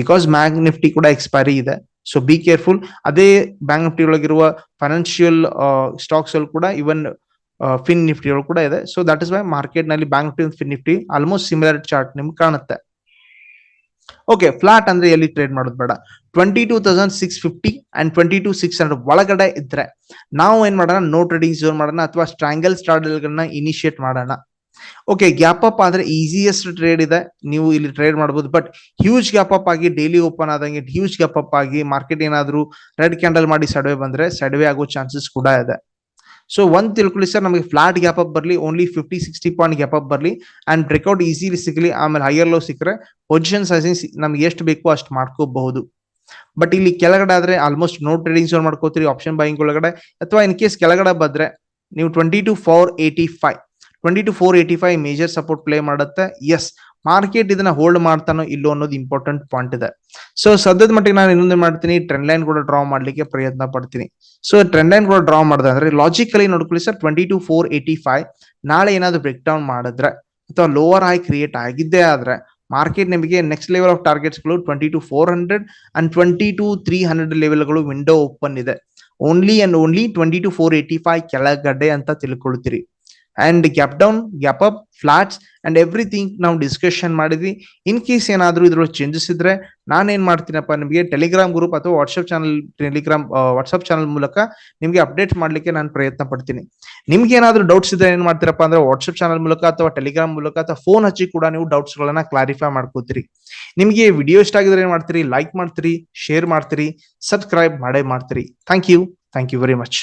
ಬಿಕಾಸ್ ಬ್ಯಾಂಕ್ ನಿಫ್ಟಿ ಕೂಡ ಎಕ್ಸ್ಪೈರಿ ಇದೆ. ಸೊ ಬಿ ಕೇರ್ಫುಲ್ ಅದೇ ಬ್ಯಾಂಕ್ ನಿಫ್ಟಿ ಒಳಗಿರುವ ಫೈನಾನ್ಷಿಯಲ್ ಸ್ಟಾಕ್ಸ್ ಅಲ್ಲಿ ಕೂಡ ಇವನ್ ಫಿನ್ ನಿಫ್ಟಿ ಒಳಗೆ ಕೂಡ ಇದೆ. ಸೊ ದಟ್ ಇಸ್ ವೈ ಮಾರ್ಕೆಟ್ನಲ್ಲಿ bank Fin Nifty almost similar chart ನಿಮ್ಗೆ ಕಾಣುತ್ತೆ. ಓಕೆ ಫ್ಲಾಟ್ ಅಂದ್ರೆ ಎಲ್ಲಿ ಟ್ರೇಡ್ ಮಾಡೋದು ಬೇಡ. Twenty two thousand six fifty and twenty two six hundred ಒಳಗಡೆ ಇದ್ರೆ ನಾವು ಏನ್ ಮಾಡೋಣ? ನೋ ಟ್ರೇಡಿಂಗ್ ಝೋನ್ ಮಾಡೋಣ ಅಥವಾ ಸ್ಟ್ರಾಂಗಲ್ ಸ್ಟಾರ್ಡಲ್ಗಳನ್ನ ಇನಿಷಿಯೇಟ್ ಮಾಡೋಣ. ಓಕೆ ಗ್ಯಾಪ್ ಅಪ್ ಆದ್ರೆ ಈಸಿಯೆಸ್ಟ್ ಟ್ರೇಡ್ ಇದೆ. ನೀವು ಇಲ್ಲಿ ಟ್ರೇಡ್ ಮಾಡಬಹುದು ಬಟ್ ಹ್ಯೂಜ್ ಗ್ಯಾಪ್ ಅಪ್ ಆಗಿ ಡೈಲಿ ಓಪನ್ ಆದಂಗೆ ಹ್ಯೂಜ್ ಗ್ಯಾಪ್ ಅಪ್ ಆಗಿ ಮಾರ್ಕೆಟ್ ಏನಾದ್ರು ರೆಡ್ ಕ್ಯಾಂಡಲ್ ಮಾಡಿ ಸಡವೆ ಬಂದ್ರೆ ಸಡವೆ ಆಗೋ ಚಾನ್ಸಸ್ ಕೂಡ ಇದೆ. ಸೊ ಒಂದ್ ತಿಳ್ಕೊಳ್ಳಿ ಸರ್ ನಮಗೆ ಫ್ಲಾಟ್ ಗ್ಯಾಪ್ ಅಪ್ ಬರಲಿ only fifty sixty point gap up ಬರಲಿ ಅಂಡ್ ಬ್ರೇಕ್ಔಟ್ ಈಸಿಲಿ ಸಿಗಲಿ, ಆಮೇಲೆ ಹೈಯರ್ ಲೋ ಸಿಕ್ಕರೆ ಪೊಸಿಷನ್ ಸೈಜಿಂಗ್ ನಮ್ಗೆ ಎಷ್ಟು ಬೇಕೋ ಅಷ್ಟು ಮಾಡ್ಕೋಬಹುದು. ಬಟ್ ಇಲ್ಲಿ ಕೆಳಗಡೆ ಆದ್ರೆ ಆಲ್ಮೋಸ್ಟ್ ನೋ ಟ್ರೇಡಿಂಗ್ ಝೋನ್ ಮಾಡ್ಕೋತೀರಿ ಆಪ್ಷನ್ ಬೈಯಿಂಗ್ ಒಳಗಡೆ. ಅಥವಾ ಇನ್ ಕೇಸ್ ಕೆಳಗಡೆ ಬಂದ್ರೆ, ನೀವು twenty two four eighty five twenty two four eighty five major support play ಮಾಡುತ್ತೆ. ಎಸ್ ಮಾರ್ಕೆಟ್ ಇದನ್ನ ಹೋಲ್ಡ್ ಮಾಡ್ತಾನೋ ಇಲ್ಲೋ ಅನ್ನೋದು ಇಂಪಾರ್ಟೆಂಟ್ ಪಾಯಿಂಟ್ ಇದೆ. ಸೊ ಸದ್ಯದ ಮಟ್ಟಿಗೆ ನಾನು ಇನ್ನೊಂದು ಮಾಡ್ತೀನಿ ಟ್ರೆಂಡ್ ಲೈನ್ ಕೂಡ ಡ್ರಾ ಮಾಡ್ಲಿಕ್ಕೆ ಪ್ರಯತ್ನ ಪಡ್ತೀನಿ. ಸೊ ಟ್ರೆಂಡ್ ಲೈನ್ ಕೂಡ ಡ್ರಾ ಮಾಡಿದೆ ಅಂದ್ರೆ ಲಾಜಿಕಲಿ ನೋಡ್ಕೊಳ್ಳಿ sir twenty two four eighty five ನಾಳೆ ಏನಾದ್ರು ಬ್ರೇಕ್ ಡೌನ್ ಮಾಡಿದ್ರೆ ಅಥವಾ ಲೋವರ್ ಹೈ ಕ್ರಿಯೇಟ್ ಆಗಿದ್ದೇ ಆದ್ರೆ ಮಾರ್ಕೆಟ್ ನಿಮಗೆ next level of ಟಾರ್ಗೆಟ್ಸ್ಗಳು twenty two four hundred and twenty two three hundred ಲೆವೆಲ್ಗಳು window open ಇದೆ. Only and only twenty two four eighty five ಕೆಳಗಡೆ ಅಂತ ತಿಳ್ಕೊಳ್ತೀರಿ. And gap down gap up flats and everything ನಾವು ಡಿಸ್ಕಷನ್ ಮಾಡಿದ್ವಿ. ಇನ್ ಕೇಸ್ ಏನಾದರೂ ಇದ್ರೊಳಗೆ ಚೇಂಜಸ್ ಇದ್ರೆ ನಾನೇನ್ ಮಾಡ್ತೀನಪ್ಪ ನಿಮಗೆ ಟೆಲಿಗ್ರಾಮ್ ಗ್ರೂಪ್ ಅಥವಾ WhatsApp channel Telegram WhatsApp channel ಮೂಲಕ ನಿಮಗೆ ಅಪ್ಡೇಟ್ ಮಾಡಲಿಕ್ಕೆ ನಾನು ಪ್ರಯತ್ನ ಪಡ್ತೀನಿ. ನಿಮ್ಗೆ ಏನಾದರೂ ಡೌಟ್ಸ್ ಇದ್ರೆ ಏನ್ ಮಾಡ್ತೀರಪ್ಪ ಅಂದ್ರೆ ವಾಟ್ಸಪ್ ಚಾನಲ್ ಮೂಲಕ ಅಥವಾ ಟೆಲಿಗ್ರಾಮ್ ಮೂಲಕ ಅಥವಾ ಫೋನ್ ಹಚ್ಚಿ ಕೂಡ ನೀವು ಡೌಟ್ಸ್ಗಳನ್ನ ಕ್ಲಾರಿಫೈ ಮಾಡ್ಕೋತೀರಿ. ನಿಮಗೆ ವಿಡಿಯೋ ಇಷ್ಟ ಆಗಿದ್ರೆ ಏನ್ ಮಾಡ್ತೀರಿ? ಲೈಕ್ ಮಾಡ್ತೀರಿ ಶೇರ್ ಮಾಡ್ತೀರಿ ಸಬ್ಸ್ಕ್ರೈಬ್ ಮಾಡೇ ಮಾಡ್ತೀರಿ. Thank you thank you very much